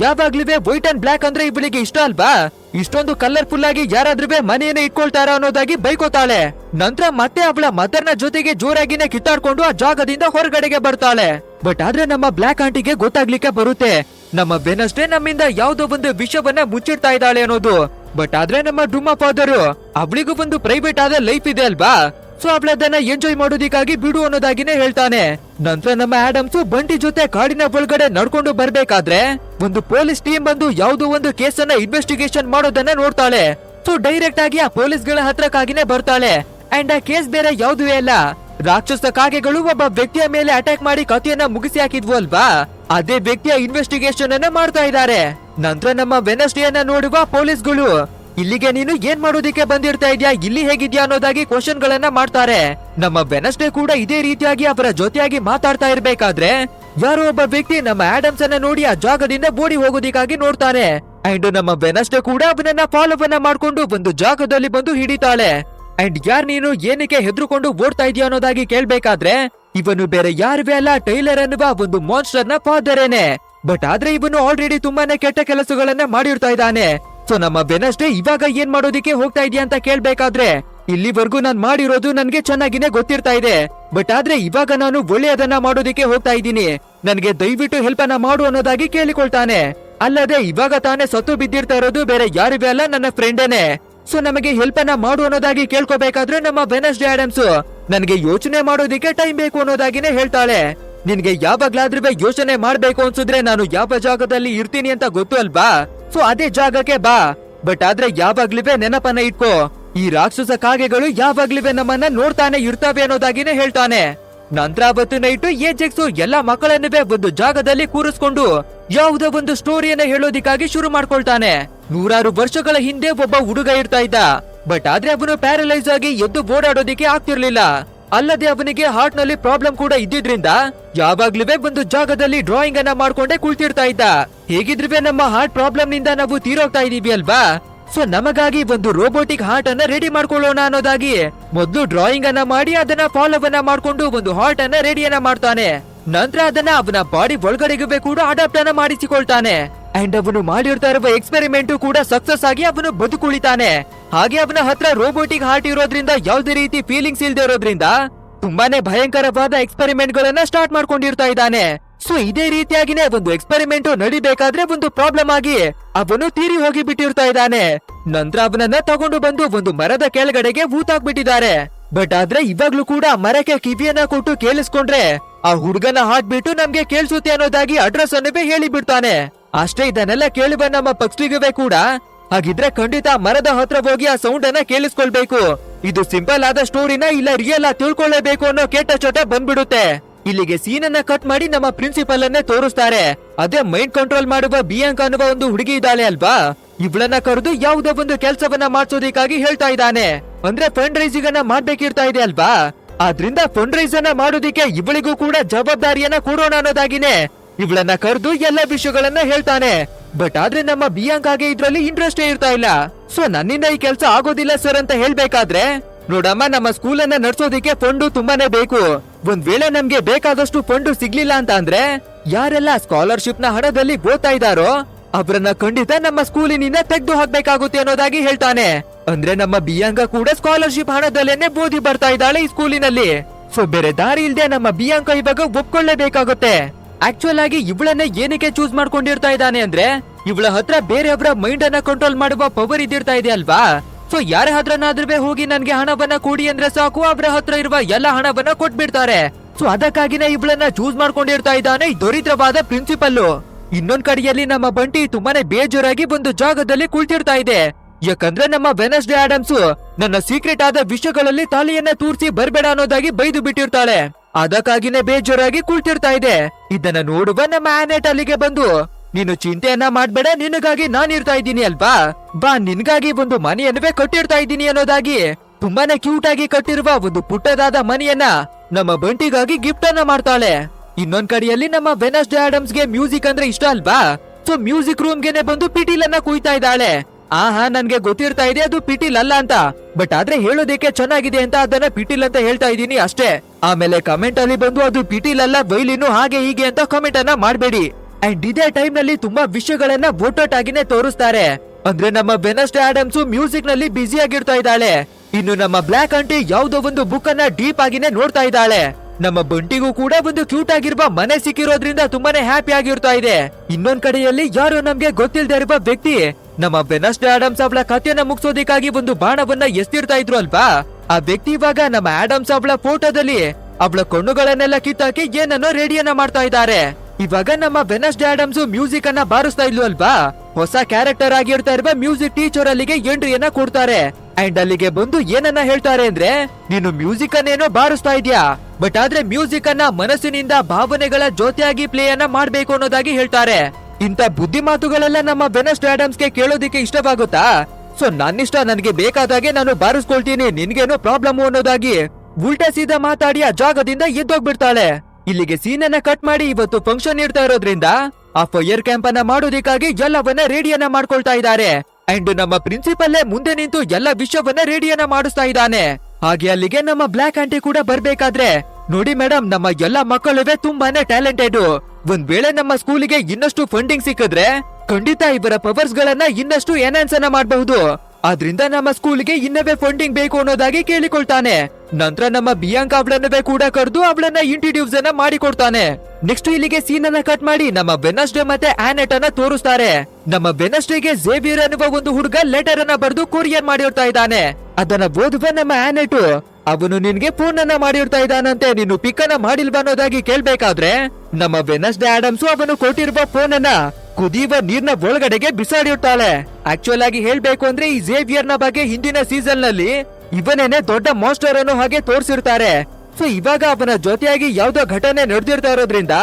ಯಾವಾಗ್ಲೂ ವೈಟ್ ಅಂಡ್ ಬ್ಲಾಕ್ ಅಂದ್ರೆ ಇವಳಿಗೆ ಇಷ್ಟ ಅಲ್ವಾ? ಇಷ್ಟೊಂದು ಕಲರ್ಫುಲ್ ಆಗಿ ಯಾರಾದ್ರೂ ಮನೆಯನ್ನ ಇಟ್ಕೊಳ್ತಾರ ಅನ್ನೋದಾಗಿ ಬೈಕೋತಾಳೆ. ನಂತರ ಮತ್ತೆ ಅವಳ ಮದರ್ನ ಜೊತೆಗೆ ಜೋರಾಗಿನೇ ಕಿತ್ತಾಡ್ಕೊಂಡು ಆ ಜಾಗದಿಂದ ಹೊರಗಡೆಗೆ ಬರ್ತಾಳೆ. ಬಟ್ ಆದ್ರೆ ನಮ್ಮ ಬ್ಲಾಕ್ ಆಂಟಿಗೆ ಗೊತ್ತಾಗ್ಲಿಕ್ಕೆ ಬರುತ್ತೆ. ನಮ್ಮ ವೆನಸ್ಡೇ ನಮ್ಮಿಂದ ಯಾವ್ದೋ ಒಂದು ವಿಷಯವನ್ನ ಮುಚ್ಚಿಡ್ತಾ ಇದ್ದಾಳೆ ಅನ್ನೋದು. ಬಟ್ ಆದ್ರೆ ನಮ್ಮ ಡುಮ್ಮ ಫಾದರು, ಅವಳಿಗೂ ಒಂದು ಪ್ರೈವೇಟ್ ಆದ ಲೈಫ್ ಇದೆ ಅಲ್ವಾ? ಸೊ ಅವಳದನ್ನ ಎಂಜಾಯ್ ಮಾಡೋದಿಕ್ಕಾಗಿ ಬಿಡು ಅನ್ನೋದಾಗಿನೇ ಹೇಳ್ತಾನೆ. ನಂತರ ನಮ್ಮ ಆಡಮ್ಸ್ ಬಂಡಿ ಜೊತೆ ಕಾಡಿನ ಒಳಗಡೆ ನಡ್ಕೊಂಡು ಬರ್ಬೇಕಾದ್ರೆ ಒಂದು ಪೊಲೀಸ್ ಟೀಮ್ ಬಂದು ಯಾವುದೋ ಒಂದು ಕೇಸನ್ನ ಇನ್ವೆಸ್ಟಿಗೇಷನ್ ಮಾಡೋದನ್ನ ನೋಡ್ತಾಳೆ. ಸೊ ಡೈರೆಕ್ಟ್ ಆಗಿ ಆ ಪೊಲೀಸ್ಗಳ ಹತ್ರಕ್ಕಾಗಿನೇ ಬರ್ತಾಳೆ. ಅಂಡ್ ಆ ಕೇಸ್ ಬೇರೆ ಯಾವ್ದು ಅಲ್ಲ ರಾಕ್ಷಸ ಕಾಗೆಗಳು ಒಬ್ಬ ವ್ಯಕ್ತಿಯ ಮೇಲೆ ಅಟ್ಯಾಕ್ ಮಾಡಿ ಕಥೆಯನ್ನ ಮುಗಿಸಿ ಹಾಕಿದ್ವು ಅಲ್ವಾ? ಅದೇ ವ್ಯಕ್ತಿಯ ಇನ್ವೆಸ್ಟಿಗೇಷನ್ ಅನ್ನ ಮಾಡ್ತಾ ಇದ್ದಾರೆ. ನಂತರ ನಮ್ಮ ವೆನಸ್ಡೇಯನ್ನ ನೋಡುವ ಪೊಲೀಸ್ಗಳು. ಇಲ್ಲಿಗೆ ನೀನು ಏನ್ ಮಾಡೋದಿಕ್ಕೆ ಬಂದಿರ್ತಾ ಇದ್ಯಾ? ಇಲ್ಲಿ ಹೇಗಿದ್ಯಾ ಅನ್ನೋದಾಗಿ ಕ್ವಶನ್ ಗಳನ್ನ ಮಾಡ್ತಾರೆ. ನಮ್ಮ ವೆನಸ್ಡೇ ಕೂಡ ಇದೇ ರೀತಿಯಾಗಿ ಅವರ ಜೊತೆಯಾಗಿ ಮಾತಾಡ್ತಾ ಇರ್ಬೇಕಾದ್ರೆ, ಯಾರೋ ಒಬ್ಬ ವ್ಯಕ್ತಿ ನಮ್ಮ ಆಡಮ್ಸ್ ಅನ್ನ ನೋಡಿ ಆ ಜಾಗದಿಂದ ಓಡಿ ಹೋಗೋದಿಕ್ಕಾಗಿ ನೋಡ್ತಾರೆ. ಅಂಡ್ ನಮ್ಮ ವೆನಸ್ಡೇ ಕೂಡ ಅವನನ್ನ ಫಾಲೋವನ್ನ ಮಾಡ್ಕೊಂಡು ಒಂದು ಜಾಗದಲ್ಲಿ ಬಂದು ಹಿಡಿತಾಳೆ. ಅಂಡ್ ಯಾರ್ ನೀನು ಏನಕ್ಕೆ ಹೆದ್ರ್ಕೊಂಡು ಓಡ್ತಾ ಇದೀಯ ಅನ್ನೋದಾಗಿ ಕೇಳ್ಬೇಕಾದ್ರೆ, ಇವನು ಬೇರೆ ಯಾರುವೇ ಅಲ್ಲ ಟೈಲರ್ ಅನ್ನುವ ಒಂದು ಮಾನ್ಸ್ಟರ್ನ ಫಾದರೇನೆ ಬಟ್ ಆದ್ರೆ ಇವನು ಆಲ್ರೆಡಿ ತುಂಬಾನೇ ಕೆಟ್ಟ ಕೆಲಸಗಳನ್ನ ಮಾಡಿರ್ತಾ ಇದ್ದಾನೆ. ಸೊ ನಮ್ಮ ವೆನಸ್ಡೇ ಇವಾಗ ಏನ್ ಮಾಡೋದಿಕ್ಕೆ ಹೋಗ್ತಾ ಇದೀಯ ಅಂತ ಕೇಳ್ಬೇಕಾದ್ರೆ, ಇಲ್ಲಿವರೆಗೂ ನಾನು ಮಾಡಿರೋದು ನನ್ಗೆ ಚೆನ್ನಾಗಿನೇ ಗೊತ್ತಿರ್ತಾ ಇದೆ. ಬಟ್ ಆದ್ರೆ ಇವಾಗ ನಾನು ಒಳ್ಳೆಯದನ್ನ ಮಾಡೋದಿಕ್ಕೆ ಹೋಗ್ತಾ ಇದ್ದೀನಿ. ನನ್ಗೆ ದಯವಿಟ್ಟು ಹೆಲ್ಪ್ ಅನ್ನ ಮಾಡು ಅನ್ನೋದಾಗಿ ಕೇಳಿಕೊಳ್ತಾನೆ. ಅಲ್ಲದೆ ಇವಾಗ ತಾನೇ ಸತ್ತು ಬಿದ್ದಿರ್ತಾ ಇರೋದು ಬೇರೆ ಯಾರಿಗೂ ಅಲ್ಲ, ನನ್ನ ಫ್ರೆಂಡೇನೆ ಸೊ ನಮಗೆ ಹೆಲ್ಪ್ ಅನ್ನ ಮಾಡು ಅನ್ನೋದಾಗಿ ಕೇಳ್ಕೋಬೇಕಾದ್ರೆ ನಮ್ಮ ವೆನಸ್ಡೇ ಆಡಮ್ಸ್ ನನಗೆ ಯೋಚನೆ ಮಾಡೋದಿಕ್ಕೆ ಟೈಮ್ ಬೇಕು ಅನ್ನೋದಾಗಿನೇ ಹೇಳ್ತಾಳೆ. ನಿನ್ಗೆ ಯಾವಾಗ್ಲಾದ್ರೂ ಯೋಚನೆ ಮಾಡ್ಬೇಕು ಅನ್ಸಿದ್ರೆ ನಾನು ಯಾವ ಜಾಗದಲ್ಲಿ ಇರ್ತೀನಿ ಅಂತ ಗೊತ್ತು ಅಲ್ವಾ? ಸೊ ಅದೇ ಜಾಗಕ್ಕೆ ಬಾ. ಬಟ್ ಆದ್ರೆ ಯಾವಾಗ್ಲಿವೆ ನೆನಪನ್ನ ಇಟ್ಕೋ. ಈ ರಾಕ್ಷಸ ಕಾಗೆಗಳು ಯಾವಾಗ್ಲಿವೆ ನಮ್ಮನ್ನ ನೋಡ್ತಾನೆ ಇರ್ತಾವೆ ಅನ್ನೋದಾಗಿನೇ ಹೇಳ್ತಾನೆ. ನಂತರ ಅವತ್ತು ನೈಟು ಏಜೆಕ್ಸು ಎಲ್ಲಾ ಮಕ್ಕಳನ್ನುವೆ ಒಂದು ಜಾಗದಲ್ಲಿ ಕೂರಿಸ್ಕೊಂಡು ಯಾವುದೋ ಒಂದು ಸ್ಟೋರಿಯನ್ನ ಹೇಳೋದಿಕ್ಕಾಗಿ ಶುರು ಮಾಡ್ಕೊಳ್ತಾನೆ. ನೂರಾರು ವರ್ಷಗಳ ಹಿಂದೆ ಒಬ್ಬ ಹುಡುಗ ಇರ್ತಾ ಇದ್ದ. ಬಟ್ ಆದ್ರೆ ಅವನು ಪ್ಯಾರಲೈಸ್ ಆಗಿ ಎದ್ದು ಓಡಾಡೋದಿಕ್ಕೆ ಆಗ್ತಿರ್ಲಿಲ್ಲ. ಅಲ್ಲದೆ ಅವನಿಗೆ ಹಾರ್ಟ್ನಲ್ಲಿ ಪ್ರಾಬ್ಲಮ್ ಕೂಡ ಇದ್ದಿದ್ರಿಂದ ಯಾವಾಗ್ಲೂ ಒಂದು ಜಾಗದಲ್ಲಿ ಡ್ರಾಯಿಂಗ್ ಅನ್ನ ಮಾಡ್ಕೊಂಡೆ ಕುಳ್ತಿರ್ತಾ ಇದ್ದ. ಹೇಗಿದ್ರೆ ನಮ್ಮ ಹಾರ್ಟ್ ಪ್ರಾಬ್ಲಮ್ನಿಂದ ನಾವು ತೀರೋಗ್ತಾ ಇದೀವಿ ಅಲ್ವಾ? ಸೊ ನಮಗಾಗಿ ಒಂದು ರೋಬೋಟಿಕ್ ಹಾರ್ಟ್ ಅನ್ನ ರೆಡಿ ಮಾಡ್ಕೊಳ್ಳೋಣ ಅನ್ನೋದಾಗಿ ಮೊದಲು ಡ್ರಾಯಿಂಗ್ ಅನ್ನ ಮಾಡಿ ಅದನ್ನ ಫಾಲೋ ಅನ್ನ ಮಾಡ್ಕೊಂಡು ಒಂದು ಹಾರ್ಟ್ ಅನ್ನ ರೆಡಿಯನ್ನ ಮಾಡ್ತಾನೆ. ನಂತರ ಅದನ್ನ ಅವನ ಬಾಡಿ ಒಳಗಡೆಗೂ ಕೂಡ ಅಡಾಪ್ಟ್ ಅನ್ನ ಮಾಡಿಸಿಕೊಳ್ತಾನೆ. ಅಂಡ್ ಅವನು ಮಾಡಿರ್ತಾ ಇರುವ ಎಕ್ಸ್ಪೆರಿಮೆಂಟ್ ಕೂಡ ಸಕ್ಸಸ್ ಆಗಿ ಅವನು ಬದುಕುಳಿತಾನೆ. ಹಾಗೆ ಅವನ ಹತ್ರ ರೋಬೋಟಿಕ್ ಹಾರ್ಟ್ ಇರೋದ್ರಿಂದ ಯಾವುದೇ ರೀತಿ ಫೀಲಿಂಗ್ಸ್ ಇಲ್ದೇ ಇರೋದ್ರಿಂದ ತುಂಬಾನೇ ಭಯಂಕರವಾದ ಎಕ್ಸ್ಪೆರಿಮೆಂಟ್ ಗಳನ್ನ ಸ್ಟಾರ್ಟ್ ಮಾಡ್ಕೊಂಡಿರ್ತಾ ಇದ್ದಾನೆ. ಸೊ ಇದೇ ರೀತಿಯಾಗಿನೇ ಒಂದು ಎಕ್ಸ್ಪೆರಿಮೆಂಟ್ ನಡಿಬೇಕಾದ್ರೆ ಒಂದು ಪ್ರಾಬ್ಲಮ್ ಆಗಿ ಅವನು ತೀರಿ ಹೋಗಿ ಬಿಟ್ಟಿರ್ತಾ ಇದ್ದಾನೆ. ನಂತರ ಅವನನ್ನ ತಗೊಂಡು ಬಂದು ಒಂದು ಮರದ ಕೆಳಗಡೆಗೆ ಊತಾಕ್ಬಿಟ್ಟಿದ್ದಾರೆ. ಬಟ್ ಆದ್ರೆ ಇವಾಗ್ಲೂ ಕೂಡ ಮರಕ್ಕೆ ಕಿವಿಯನ್ನ ಕೊಟ್ಟು ಕೇಳಿಸ್ಕೊಂಡ್ರೆ ಆ ಹುಡುಗನ ಹಾಕ್ಬಿಟ್ಟು ನಮ್ಗೆ ಕೇಳಿಸುತ್ತೆ ಅನ್ನೋದಾಗಿ ಅಡ್ರೆಸ್ ಅನ್ನವೇ ಹೇಳಿ ಬಿಡ್ತಾನೆ ಅಷ್ಟೇ ಇದನ್ನೆಲ್ಲ ಕೇಳುವ ನಮ್ಮ ಪಕ್ಷಿಗುವೆ ಕೂಡ. ಹಾಗಿದ್ರೆ ಖಂಡಿತ ಮರದ ಹತ್ರ ಹೋಗಿ ಆ ಸೌಂಡ್ ಅನ್ನ ಕೇಳಿಸ್ಕೊಳ್ಬೇಕು. ಇದು ಸಿಂಪಲ್ ಆದ ಸ್ಟೋರಿನ ಇಲ್ಲ ರಿಯಲ್ ಆಗಿ ತಿಳ್ಕೊಳ್ಳೇಬೇಕು ಅನ್ನೋ ಕೆಟ್ಟ ಚಟ ಬಂದ್ಬಿಡುತ್ತೆ. ಇಲ್ಲಿಗೆ ಸೀನ್ ಅನ್ನ ಕಟ್ ಮಾಡಿ ನಮ್ಮ ಪ್ರಿನ್ಸಿಪಲ್ ಅನ್ನೇ ತೋರಿಸ್ತಾರೆ. ಅದೇ ಮೈಂಡ್ ಕಂಟ್ರೋಲ್ ಮಾಡುವ ಬಿಯಾಂಕ್ ಅನ್ನುವ ಒಂದು ಹುಡುಗಿ ಇದ್ದಾಳೆ ಅಲ್ವಾ? ಇವಳನ್ನ ಕರೆದು ಯಾವುದೋ ಒಂದು ಕೆಲಸವನ್ನ ಮಾಡ್ಸೋದಿಕ್ಕಾಗಿ ಹೇಳ್ತಾ ಇದ್ದಾನೆ. ಅಂದ್ರೆ ಫಂಡ್ ರೈಸಿಂಗ್ ಅನ್ನ ಮಾಡ್ಬೇಕಿರ್ತಾ ಇದೆ ಅಲ್ವಾ? ಆದ್ರಿಂದ ಫಂಡ್ ರೈಸ್ ಅನ್ನ ಮಾಡೋದಿಕ್ಕೆ ಇವಳಿಗೂ ಕೂಡ ಜವಾಬ್ದಾರಿಯನ್ನ ಕೊಡೋಣ ಅನ್ನೋದಾಗಿನೇ ಇವಳನ್ನ ಕರೆದು ಎಲ್ಲ ವಿಷಯಗಳನ್ನ ಹೇಳ್ತಾನೆ. ಬಟ್ ಆದ್ರೆ ನಮ್ಮ ಬಿಯಾಂಕಾಗೆ ಇದ್ರಲ್ಲಿ ಇಂಟ್ರೆಸ್ಟೇ ಇರ್ತಾ ಇಲ್ಲ. ಸೊ ನನ್ನಿಂದ ಈ ಕೆಲಸ ಆಗೋದಿಲ್ಲ ಸರ್ ಅಂತ ಹೇಳ್ಬೇಕಾದ್ರೆ? ನೋಡಮ್ಮ, ನಮ್ಮ ಸ್ಕೂಲನ್ನ ನಡ್ಸೋದಿಕ್ಕೆ ಫಂಡು ತುಂಬಾನೇ ಬೇಕು. ಒಂದ್ ವೇಳೆ ನಮ್ಗೆ ಬೇಕಾದಷ್ಟು ಫಂಡು ಸಿಗ್ಲಿಲ್ಲ ಅಂತ ಅಂದ್ರೆ ಯಾರೆಲ್ಲ ಸ್ಕಾಲರ್ಶಿಪ್ನ ಹಣದಲ್ಲಿ ಓದ್ತಾ ಇದಾರೋ ಅವರನ್ನ ಖಂಡಿತ ನಮ್ಮ ಸ್ಕೂಲಿನಿಂದ ತೆಗೆದು ಹಾಕ್ಬೇಕಾಗುತ್ತೆ ಅನ್ನೋದಾಗಿ ಹೇಳ್ತಾನೆ. ಅಂದ್ರೆ ನಮ್ಮ ಬಿಯಾಂಕ ಕೂಡ ಸ್ಕಾಲರ್ಶಿಪ್ ಹಣದಲ್ಲೇನೆ ಓದಿ ಬರ್ತಾ ಇದ್ದಾಳೆ ಈ ಸ್ಕೂಲಿನಲ್ಲಿ. ಸೊ ಬೇರೆ ದಾರಿ ಇಲ್ದೆ ನಮ್ಮ ಬಿಯಾಂಕ ಇವಾಗ ಒಪ್ಕೊಳ್ಳೇಬೇಕಾಗುತ್ತೆ. ಆಕ್ಚುಲ್ ಆಗಿ ಇವಳನ್ನ ಏನಕ್ಕೆ ಚೂಸ್ ಮಾಡ್ಕೊಂಡಿರ್ತಾ ಇದ್ದಾನೆ ಅಂದ್ರೆ, ಇವಳ ಹತ್ರ ಬೇರೆಯವರ ಮೈಂಡ್ ಅನ್ನ ಕಂಟ್ರೋಲ್ ಮಾಡುವ ಪವರ್ ಇದ್ದಿರ್ತಾ ಇದೆ ಅಲ್ವಾ? ಸೊ ಯಾರ ಹತ್ರನಾದ್ರೂ ಹೋಗಿ ನನ್ಗೆ ಹಣವನ್ನ ಕೊಡಿ ಅಂದ್ರೆ ಸಾಕು, ಅವರ ಹತ್ರ ಇರುವ ಎಲ್ಲ ಹಣವನ್ನ ಕೊಟ್ಬಿಡ್ತಾರೆ. ಸೊ ಅದಕ್ಕಾಗಿನೇ ಇವಳನ್ನ ಚೂಸ್ ಮಾಡ್ಕೊಂಡಿರ್ತಾ ಇದ್ದಾನೆ ದರಿದ್ರವಾದ ಪ್ರಿನ್ಸಿಪಲ್ ಇನ್ನೊಂದ್ ಕಡೆಯಲ್ಲಿ ನಮ್ಮ ಬಂಟಿ ತುಂಬಾನೇ ಬೇಜಾರಾಗಿ ಒಂದು ಜಾಗದಲ್ಲಿ ಕುಳಿತಿರ್ತಾ ಇದೆ. ಯಾಕಂದ್ರೆ ನಮ್ಮ ವೆನಸ್ಡೇ ಆಡಮ್ಸ್ ನನ್ನ ಸೀಕ್ರೆಟ್ ಆದ ವಿಷಯಗಳಲ್ಲಿ ತಾಲಿಯನ್ನ ತೂರ್ಸಿ ಬರ್ಬೇಡ ಅನ್ನೋದಾಗಿ ಬೈದು ಬಿಟ್ಟಿರ್ತಾಳೆ. ಅದಕ್ಕಾಗಿನೇ ಬೇಜಾರಾಗಿ ಕುಳಿತಿರ್ತಾ ಇದೆ. ಇದನ್ನ ನೋಡುವ ನಮ್ಮ ಆನೆಟ್ ಅಲ್ಲಿಗೆ ಬಂದು, ನೀನು ಚಿಂತೆಯನ್ನ ಮಾಡ್ಬೇಡ, ನಿನಗಾಗಿ ನಾನ್ ಇರ್ತಾ ಇದ್ದೀನಿ ಅಲ್ವಾ? ಬಾ, ನಿನ್ಗಾಗಿ ಒಂದು ಮನೆಯನ್ನುವೆ ಕಟ್ಟಿರ್ತಾ ಇದ್ದೀನಿ ಅನ್ನೋದಾಗಿ. ತುಂಬಾನೇ ಕ್ಯೂಟ್ ಆಗಿ ಕಟ್ಟಿರುವ ಒಂದು ಪುಟ್ಟದಾದ ಮನೆಯನ್ನ ನಮ್ಮ ಬಂಟಿಗಾಗಿ ಗಿಫ್ಟ್ ಅನ್ನ ಮಾಡ್ತಾಳೆ. ಇನ್ನೊಂದ್ ಕಡೆಯಲ್ಲಿ ನಮ್ಮ ವೆನಸ್ಡೇ ಆಡಮ್ಸ್ಗೆ ಮ್ಯೂಸಿಕ್ ಅಂದ್ರೆ ಇಷ್ಟ ಅಲ್ವಾ? ಸೊ ಮ್ಯೂಸಿಕ್ ರೂಮ್ ಗೆನೆ ಬಂದು ಪಿಟೀಲನ್ನ ಕುಯ್ತಾ ಇದ್ದಾಳೆ. ಆಹಾ, ನನ್ಗೆ ಗೊತ್ತಿರ್ತಾ ಇದೆ ಅದು ಪಿಟೀಲ್ ಅಲ್ಲ ಅಂತ. ಬಟ್ ಆದ್ರೆ ಹೇಳೋದಕ್ಕೆ ಚೆನ್ನಾಗಿದೆ ಅಂತ ಅದನ್ನ ಪಿಟೀಲ್ ಅಂತ ಹೇಳ್ತಾ ಇದ್ದೀನಿ ಅಷ್ಟೇ. ಆಮೇಲೆ ಕಮೆಂಟ್ ಅಲ್ಲಿ ಬಂದು ಅದು ಪಿಟೀಲ್ ಅಲ್ಲ ವೈಲಿನು ಹಾಗೆ ಹೀಗೆ ಅಂತ ಕಮೆಂಟ್ ಅನ್ನ ಮಾಡಬೇಡಿ. ಅಂಡ್ ಇದೇ ಟೈಮ್ನಲ್ಲಿ ತುಂಬಾ ವಿಷಯಗಳನ್ನ ಆಗಿನೇ ತೋರಿಸ್ತಾರೆ. ಅಂದ್ರೆ ನಮ್ಮ ಬೆನಸ್ಟೆ ಆಡಮ್ಸ್ ಮ್ಯೂಸಿಕ್ನಲ್ಲಿ ಬ್ಯುಸಿ ಆಗಿರ್ತಾ ಇದ್ದಾಳೆ. ಇನ್ನು ನಮ್ಮ ಬ್ಲಾಕ್ ಆಂಟಿ ಯಾವ್ದೋ ಒಂದು ಬುಕ್ ಅನ್ನ ಡೀಪ್ ಆಗಿನೇ ನೋಡ್ತಾ ಇದ್ದಾಳೆ. ನಮ್ಮ ಬಂಟಿಗೂ ಕೂಡ ಒಂದು ಕ್ಯೂಟ್ ಆಗಿರುವ ಮನೆ ಸಿಕ್ಕಿರೋದ್ರಿಂದ ತುಂಬಾನೇ ಹ್ಯಾಪಿ ಆಗಿರ್ತಾ ಇದೆ. ಇನ್ನೊಂದ್ ಕಡೆಯಲ್ಲಿ ಯಾರು ನಮ್ಗೆ ಗೊತ್ತಿಲ್ಲದೆ ಇರುವ ವ್ಯಕ್ತಿ, ನಮ್ಮ ಬೆನಸ್ಟ್ ಆಡಮ್ಸ್ ಅವಳ ಕಥೆಯನ್ನ ಮುಗಿಸೋದಕ್ಕಾಗಿ ಒಂದು ಬಾಣವನ್ನ ಎಸ್ತಿರ್ತಾ ಇದ್ರು ಅಲ್ವಾ? ಆ ವ್ಯಕ್ತಿ ಇವಾಗ ನಮ್ಮ ಆಡಮ್ಸ್ ಅವಳ ಫೋಟೋದಲ್ಲಿ, ಅವಳ ಕಣ್ಣುಗಳನ್ನೆಲ್ಲ ಕಿತ್ತಾಕಿ ಏನನ್ನೋ ರೆಡಿಯನ್ನ ಮಾಡ್ತಾ ಇದ್ದಾರೆ. ಇವಾಗ ನಮ್ಮ ಬೆನಸ್ ಆಡಮ್ಸ್ ಮ್ಯೂಸಿಕ್ ಅನ್ನ ಬಾರಿಸ್ತಾ ಇಲ್ವಲ್ವಾ ಹೊಸ ಕ್ಯಾರೆಕ್ಟರ್ ಆಗಿರ್ತಾ ಇರುವ ಮ್ಯೂಸಿಕ್ ಟೀಚರ್ ಅಲ್ಲಿಗೆ ಎಂಟ್ರಿಯನ್ನ ಕೊಡ್ತಾರೆ. ಅಂಡ್ ಅಲ್ಲಿಗೆ ಬಂದು ಏನನ್ನ ಹೇಳ್ತಾರೆ ಅಂದ್ರೆ, ನೀನು ಮ್ಯೂಸಿಕ್ ಅನ್ನೇನೋ ಬಾರಿಸ್ತಾ ಇದ್ಯಾ? ಬಟ್ ಆದ್ರೆ ಮ್ಯೂಸಿಕ್ ಅನ್ನ ಮನಸ್ಸಿನಿಂದ ಭಾವನೆಗಳ ಜೊತೆಯಾಗಿ ಪ್ಲೇ ಅನ್ನ ಮಾಡ್ಬೇಕು ಅನ್ನೋದಾಗಿ ಹೇಳ್ತಾರೆ. ಇಂತ ಬುದ್ಧಿ ಮಾತುಗಳೆಲ್ಲ ನಮ್ಮ ಬೆನಸ್ಟ್ ಆಡಮ್ಸ್ಗೆ ಕೇಳೋದಿಕ್ಕೆ ಇಷ್ಟವಾಗುತ್ತಾ? ಸೊ ನನ್ನಿಷ್ಟ, ನನಗೆ ಬೇಕಾದಾಗೆ ನಾನು ಬಾರಿಸ್ಕೊಳ್ತೀನಿ, ನಿನ್ಗೇನೋ ಪ್ರಾಬ್ಲಮ್ ಅನ್ನೋದಾಗಿ. ಉಲ್ಟಾ ಸೀದಾ ಮಾತಾಡಿ ಆ ಜಾಗದಿಂದ ಎದ್ದೋಗ್ಬಿಡ್ತಾಳೆ. ಇಲ್ಲಿಗೆ ಸೀನ್ ಅನ್ನ ಕಟ್ ಮಾಡಿ ಇವತ್ತು ಫಂಕ್ಷನ್ ಇರ್ತಾ ಇರೋದ್ರಿಂದ ಆ ಫೈರ್ ಕ್ಯಾಂಪ್ ಅನ್ನ ಮಾಡೋದಕ್ಕಾಗಿ ಎಲ್ಲವನ್ನ ರೆಡಿಯನ್ನ ಮಾಡ್ಕೊಳ್ತಾ ಇದ್ದಾರೆ. ಅಂಡ್ ನಮ್ಮ ಪ್ರಿನ್ಸಿಪಲ್ಲೇ ಮುಂದೆ ನಿಂತು ಎಲ್ಲ ವಿಷಯವನ್ನ ರೆಡಿಯನ್ನ ಮಾಡಿಸ್ತಾ ಇದ್ದಾನೆ. ಹಾಗೆ ಅಲ್ಲಿಗೆ ನಮ್ಮ ಬ್ಲಾಕ್ ಆಂಟಿ ಕೂಡ ಬರ್ಬೇಕಾದ್ರೆ. ನೋಡಿ ಮೇಡಮ್ ನಮ್ಮ ಎಲ್ಲ ಮಕ್ಕಳುವೆ ತುಂಬಾನೇ ಟ್ಯಾಲೆಂಟೆಡ್. ಒಂದ್ ವೇಳೆ ನಮ್ಮ ಸ್ಕೂಲಿಗೆ ಇನ್ನಷ್ಟು ಫಂಡಿಂಗ್ ಸಿಕ್ಕಿದ್ರೆ ಖಂಡಿತ ಇವರ ಪವರ್ಸ್ ಗಳನ್ನ ಇನ್ನಷ್ಟು ಎನ್ಹಾನ್ಸ್ ಅನ್ನ ಮಾಡಬಹುದು. ಆದ್ರಿಂದ ನಮ್ಮ ಸ್ಕೂಲ್ಗೆ ಇನ್ನವೇ ಫಂಡಿಂಗ್ ಬೇಕು ಅನ್ನೋದಾಗಿ ಕೇಳಿಕೊಳ್ತಾನೆ. ನಂತರ ನಮ್ಮ ಬಿಯಾಂಕ ಅವಳನ್ನ ಕೂಡ ಕರೆದು ಅವಳನ್ನ ಇಂಟ್ರೊಡ್ಯೂಸ್ ಅನ್ನ ಮಾಡಿಕೊಡ್ತಾನೆ. ನೆಕ್ಸ್ಟ್ ಇಲ್ಲಿಗೆ ಸೀನ್ ಅನ್ನ ಕಟ್ ಮಾಡಿ ನಮ್ಮ ವೆನಸ್ಡೇ ಮತ್ತೆ ಆನೆಟ್ ಅನ್ನ ತೋರಿಸ್ತಾರೆ. ನಮ್ಮ ವೆನಸ್ಡೇಗೆ ಝೇವಿಯರ್ ಅನ್ನುವ ಒಂದು ಹುಡುಗ ಲೆಟರ್ ಅನ್ನ ಬರೆದು ಕೊರಿಯರ್ ಮಾಡಿರ್ತಾ ಇದ್ದಾನೆ. ಅದನ್ನ ಓದುವ ನಮ್ಮ ಆನೆಟ್ ಅವನು ನಿನ್ಗೆ ಫೋನ್ ಅನ್ನ ಮಾಡಿರ್ತಾ ಇದ್ದಾನಂತೆ, ನೀನು ಪಿಕ್ ಅನ್ನ ಮಾಡಿಲ್ವಾ ಅನ್ನೋದಾಗಿ ಕೇಳ್ಬೇಕಾದ್ರೆ, ನಮ್ಮ ವೆನಸ್ಡೇ ಆಡಮ್ಸ್ ಅವನು ಕೊಟ್ಟಿರುವ ಫೋನ್ ಅನ್ನ ಕುದಿಯುವ ನೀರ್ನ ಒಳಗಡೆಗೆ ಬಿಸಾಡಿರ್ತಾಳೆ. ಆಕ್ಚುಲ್ ಆಗಿ ಹೇಳ್ಬೇಕು ಅಂದ್ರೆ ಈ ಝೇವಿಯರ್ನ ಬಗ್ಗೆ ಹಿಂದಿನ ಸೀಸನ್ನಲ್ಲಿ ಇವನೇನೆ ದೊಡ್ಡ ಮಾಸ್ಟರ್ ಅನ್ನೋ ಹಾಗೆ ತೋರಿಸಿರ್ತಾರೆ. ಸೊ ಇವಾಗ ಅವನ ಜೊತೆಯಾಗಿ ಯಾವ್ದೋ ಘಟನೆ ನಡೆದಿರ್ತಾ ಇರೋದ್ರಿಂದ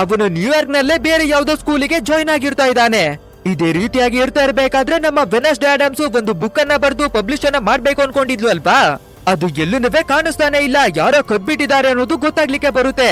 ಅವನು ನ್ಯೂಯಾರ್ಕ್ ನಲ್ಲೇ ಬೇರೆ ಯಾವ್ದೋ ಸ್ಕೂಲಿಗೆ ಜಾಯ್ನ್ ಆಗಿರ್ತಾ ಇದ್ದಾನೆ. ಇದೇ ರೀತಿಯಾಗಿ ಇರ್ತಾ ಇರ್ಬೇಕಾದ್ರೆ ನಮ್ಮ ವೆನಸ್ ಡ್ಯಾಡಮ್ಸ್ ಒಂದು ಬುಕ್ ಅನ್ನ ಬರೆದು ಪಬ್ಲಿಷ್ ಅನ್ನ ಮಾಡ್ಬೇಕು ಅನ್ಕೊಂಡಿದ್ಲು ಅಲ್ವಾ? ಅದು ಎಲ್ಲೂನುವೆ ಕಾಣಿಸ್ತಾನೆ ಇಲ್ಲ, ಯಾರೋ ಕಬ್ಬಿಟ್ಟಿದ್ದಾರೆ ಅನ್ನೋದು ಗೊತ್ತಾಗ್ಲಿಕ್ಕೆ ಬರುತ್ತೆ.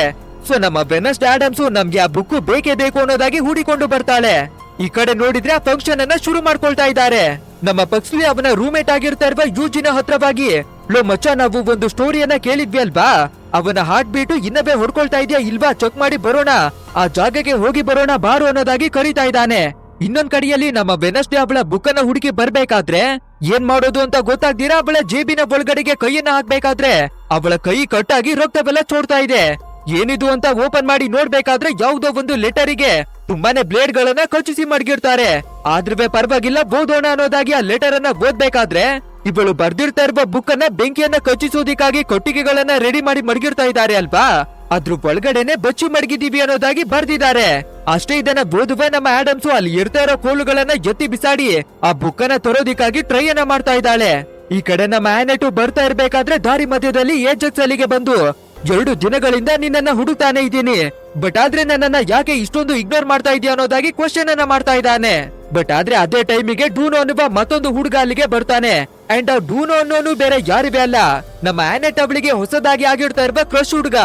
ಸೊ ನಮ್ಮ ವೆನಸ್ ಡ್ಯಾಡಮ್ಸ್ ನಮ್ಗೆ ಆ ಬುಕ್ ಬೇಕೇ ಬೇಕು ಅನ್ನೋದಾಗಿ ಹೂಡಿಕೊಂಡು ಬರ್ತಾಳೆ. ಈ ಕಡೆ ನೋಡಿದ್ರೆ ಆ ಫಂಕ್ಷನ್ ಅನ್ನ ಶುರು ಮಾಡ್ಕೊಳ್ತಾ ಇದ್ದಾರೆ. ನಮ್ಮ ಪಕ್ಸ್ಲಿ ಅವನ ರೂಮೇಟ್ ಆಗಿರ್ತಾ ಇರುವ ಯೂಜಿನ ಹತ್ರವಾಗಿ. ಲೋ ಮಚ್ಚ, ನಾವು ಒಂದು ಸ್ಟೋರಿಯನ್ನ ಕೇಳಿದ್ವಿ ಅಲ್ವಾ? ಅವನ ಹಾರ್ಟ್ ಬೀಟು ಇನ್ನವೇ ಹೊಡ್ಕೊಳ್ತಾ ಇದೆಯಾ ಇಲ್ವಾ? ಚೆಕ್ ಮಾಡಿ ಬರೋಣ. ಆ ಜಾಗಕ್ಕೆ ಹೋಗಿ ಬರೋಣ, ಬಾರು ಅನ್ನೋದಾಗಿ ಕರೀತಾ ಇದ್ದಾನೆ. ಇನ್ನೊಂದ್ ಕಡೆಯಲ್ಲಿ ನಮ್ಮ ವೆನಸ್ಡೇ ಅವಳ ಬುಕ್ ಅನ್ನ ಹುಡುಕಿ ಬರ್ಬೇಕಾದ್ರೆ, ಏನ್ ಮಾಡೋದು ಅಂತ ಗೊತ್ತಾಗ್ದಿರಾ? ಅವಳ ಜೇಬಿನ ಒಳಗಡೆಗೆ ಕೈಯನ್ನ ಹಾಕ್ಬೇಕಾದ್ರೆ, ಅವಳ ಕೈ ಕಟ್ಟಾಗಿ ರಕ್ತವೆಲ್ಲ ಚೋಡ್ತಾ ಇದೆ. ಏನಿದು ಅಂತ ಓಪನ್ ಮಾಡಿ ನೋಡ್ಬೇಕಾದ್ರೆ ಯಾವ್ದೋ ಒಂದು ಲೆಟರಿಗೆ ತುಂಬಾನೇ ಬ್ಲೇಡ್ ಗಳನ್ನ ಕಚ್ಚಿಸಿ ಮಡಗಿರ್ತಾರೆ. ಆದ್ರೂ ಪರವಾಗಿಲ್ಲ ಓದೋಣ ಅನ್ನೋದಾಗಿ ಆ ಲೆಟರ್ ಅನ್ನ ಓದ್ಬೇಕಾದ್ರೆ ಇವಳು ಬರ್ದಿರ್ತಾ ಇರುವ ಬುಕ್ ಅನ್ನ ಬೆಂಕಿಯನ್ನ ಕಚ್ಚಿಸೋದಿಕ್ಕಾಗಿ ಕೊಟ್ಟಿಗೆಗಳನ್ನ ರೆಡಿ ಮಾಡಿ ಮಡಗಿರ್ತಾ ಇದ್ದಾರೆ ಅಲ್ವಾ? ಅದ್ರ ಒಳಗಡೆನೆ ಬಚ್ಚಿ ಮಡಗಿದೀವಿ ಅನ್ನೋದಾಗಿ ಬರ್ದಿದ್ದಾರೆ. ಅಷ್ಟೇ ಇದನ್ನ ಓದುವ ನಮ್ಮ ಆಡಮ್ಸ್ ಅಲ್ಲಿ ಇರ್ತಾ ಇರೋ ಕೋಲುಗಳನ್ನ ಎತ್ತಿ ಬಿಸಾಡಿ ಆ ಬುಕ್ ಅನ್ನ ತರೋದಿಕ್ಕಾಗಿ ಟ್ರೈ ಅನ್ನ ಮಾಡ್ತಾ ಇದ್ದಾಳೆ. ಈ ಕಡೆ ನಮ್ಮ ಆನೆಟು ಬರ್ತಾ ಇರ್ಬೇಕಾದ್ರೆ ದಾರಿ ಮಧ್ಯದಲ್ಲಿ ಏಜೆಕ್ಸ್ ಅಲ್ಲಿಗೆ ಬಂದು ಎರಡು ದಿನಗಳಿಂದ ನಿನ್ನನ್ನ ಹುಡುಕ್ತಾನೆ ಇದ್ದೀನಿ. ಬಟ್ ಆದ್ರೆ ನನ್ನನ್ನ ಯಾಕೆ ಇಷ್ಟೊಂದು ಇಗ್ನೋರ್ ಮಾಡ್ತಾ ಇದೀಯ ಅನ್ನೋದಾಗಿ ಕ್ವಶನ್ ಅನ್ನ ಮಾಡ್ತಾ ಇದ್ದಾನೆ. ಬಟ್ ಆದ್ರೆ ಅದೇ ಟೈಮಿಗೆ ಡೂನೋ ಅನ್ನುವ ಮತ್ತೊಂದು ಹುಡುಗ ಅಲ್ಲಿಗೆ ಬರ್ತಾನೆ. ಅಂಡ್ ಆ ಡೂನೋ ಅನ್ನೋನು ಬೇರೆ ಯಾರಿವೆ ಅಲ್ಲ. ನಮ್ಮ ಆನೆಟ್ ಅವಳಿಗೆ ಹೊಸದಾಗಿ ಆಗಿರ್ತಾ ಇರುವ ಕ್ರಶ್ ಹುಡುಗ.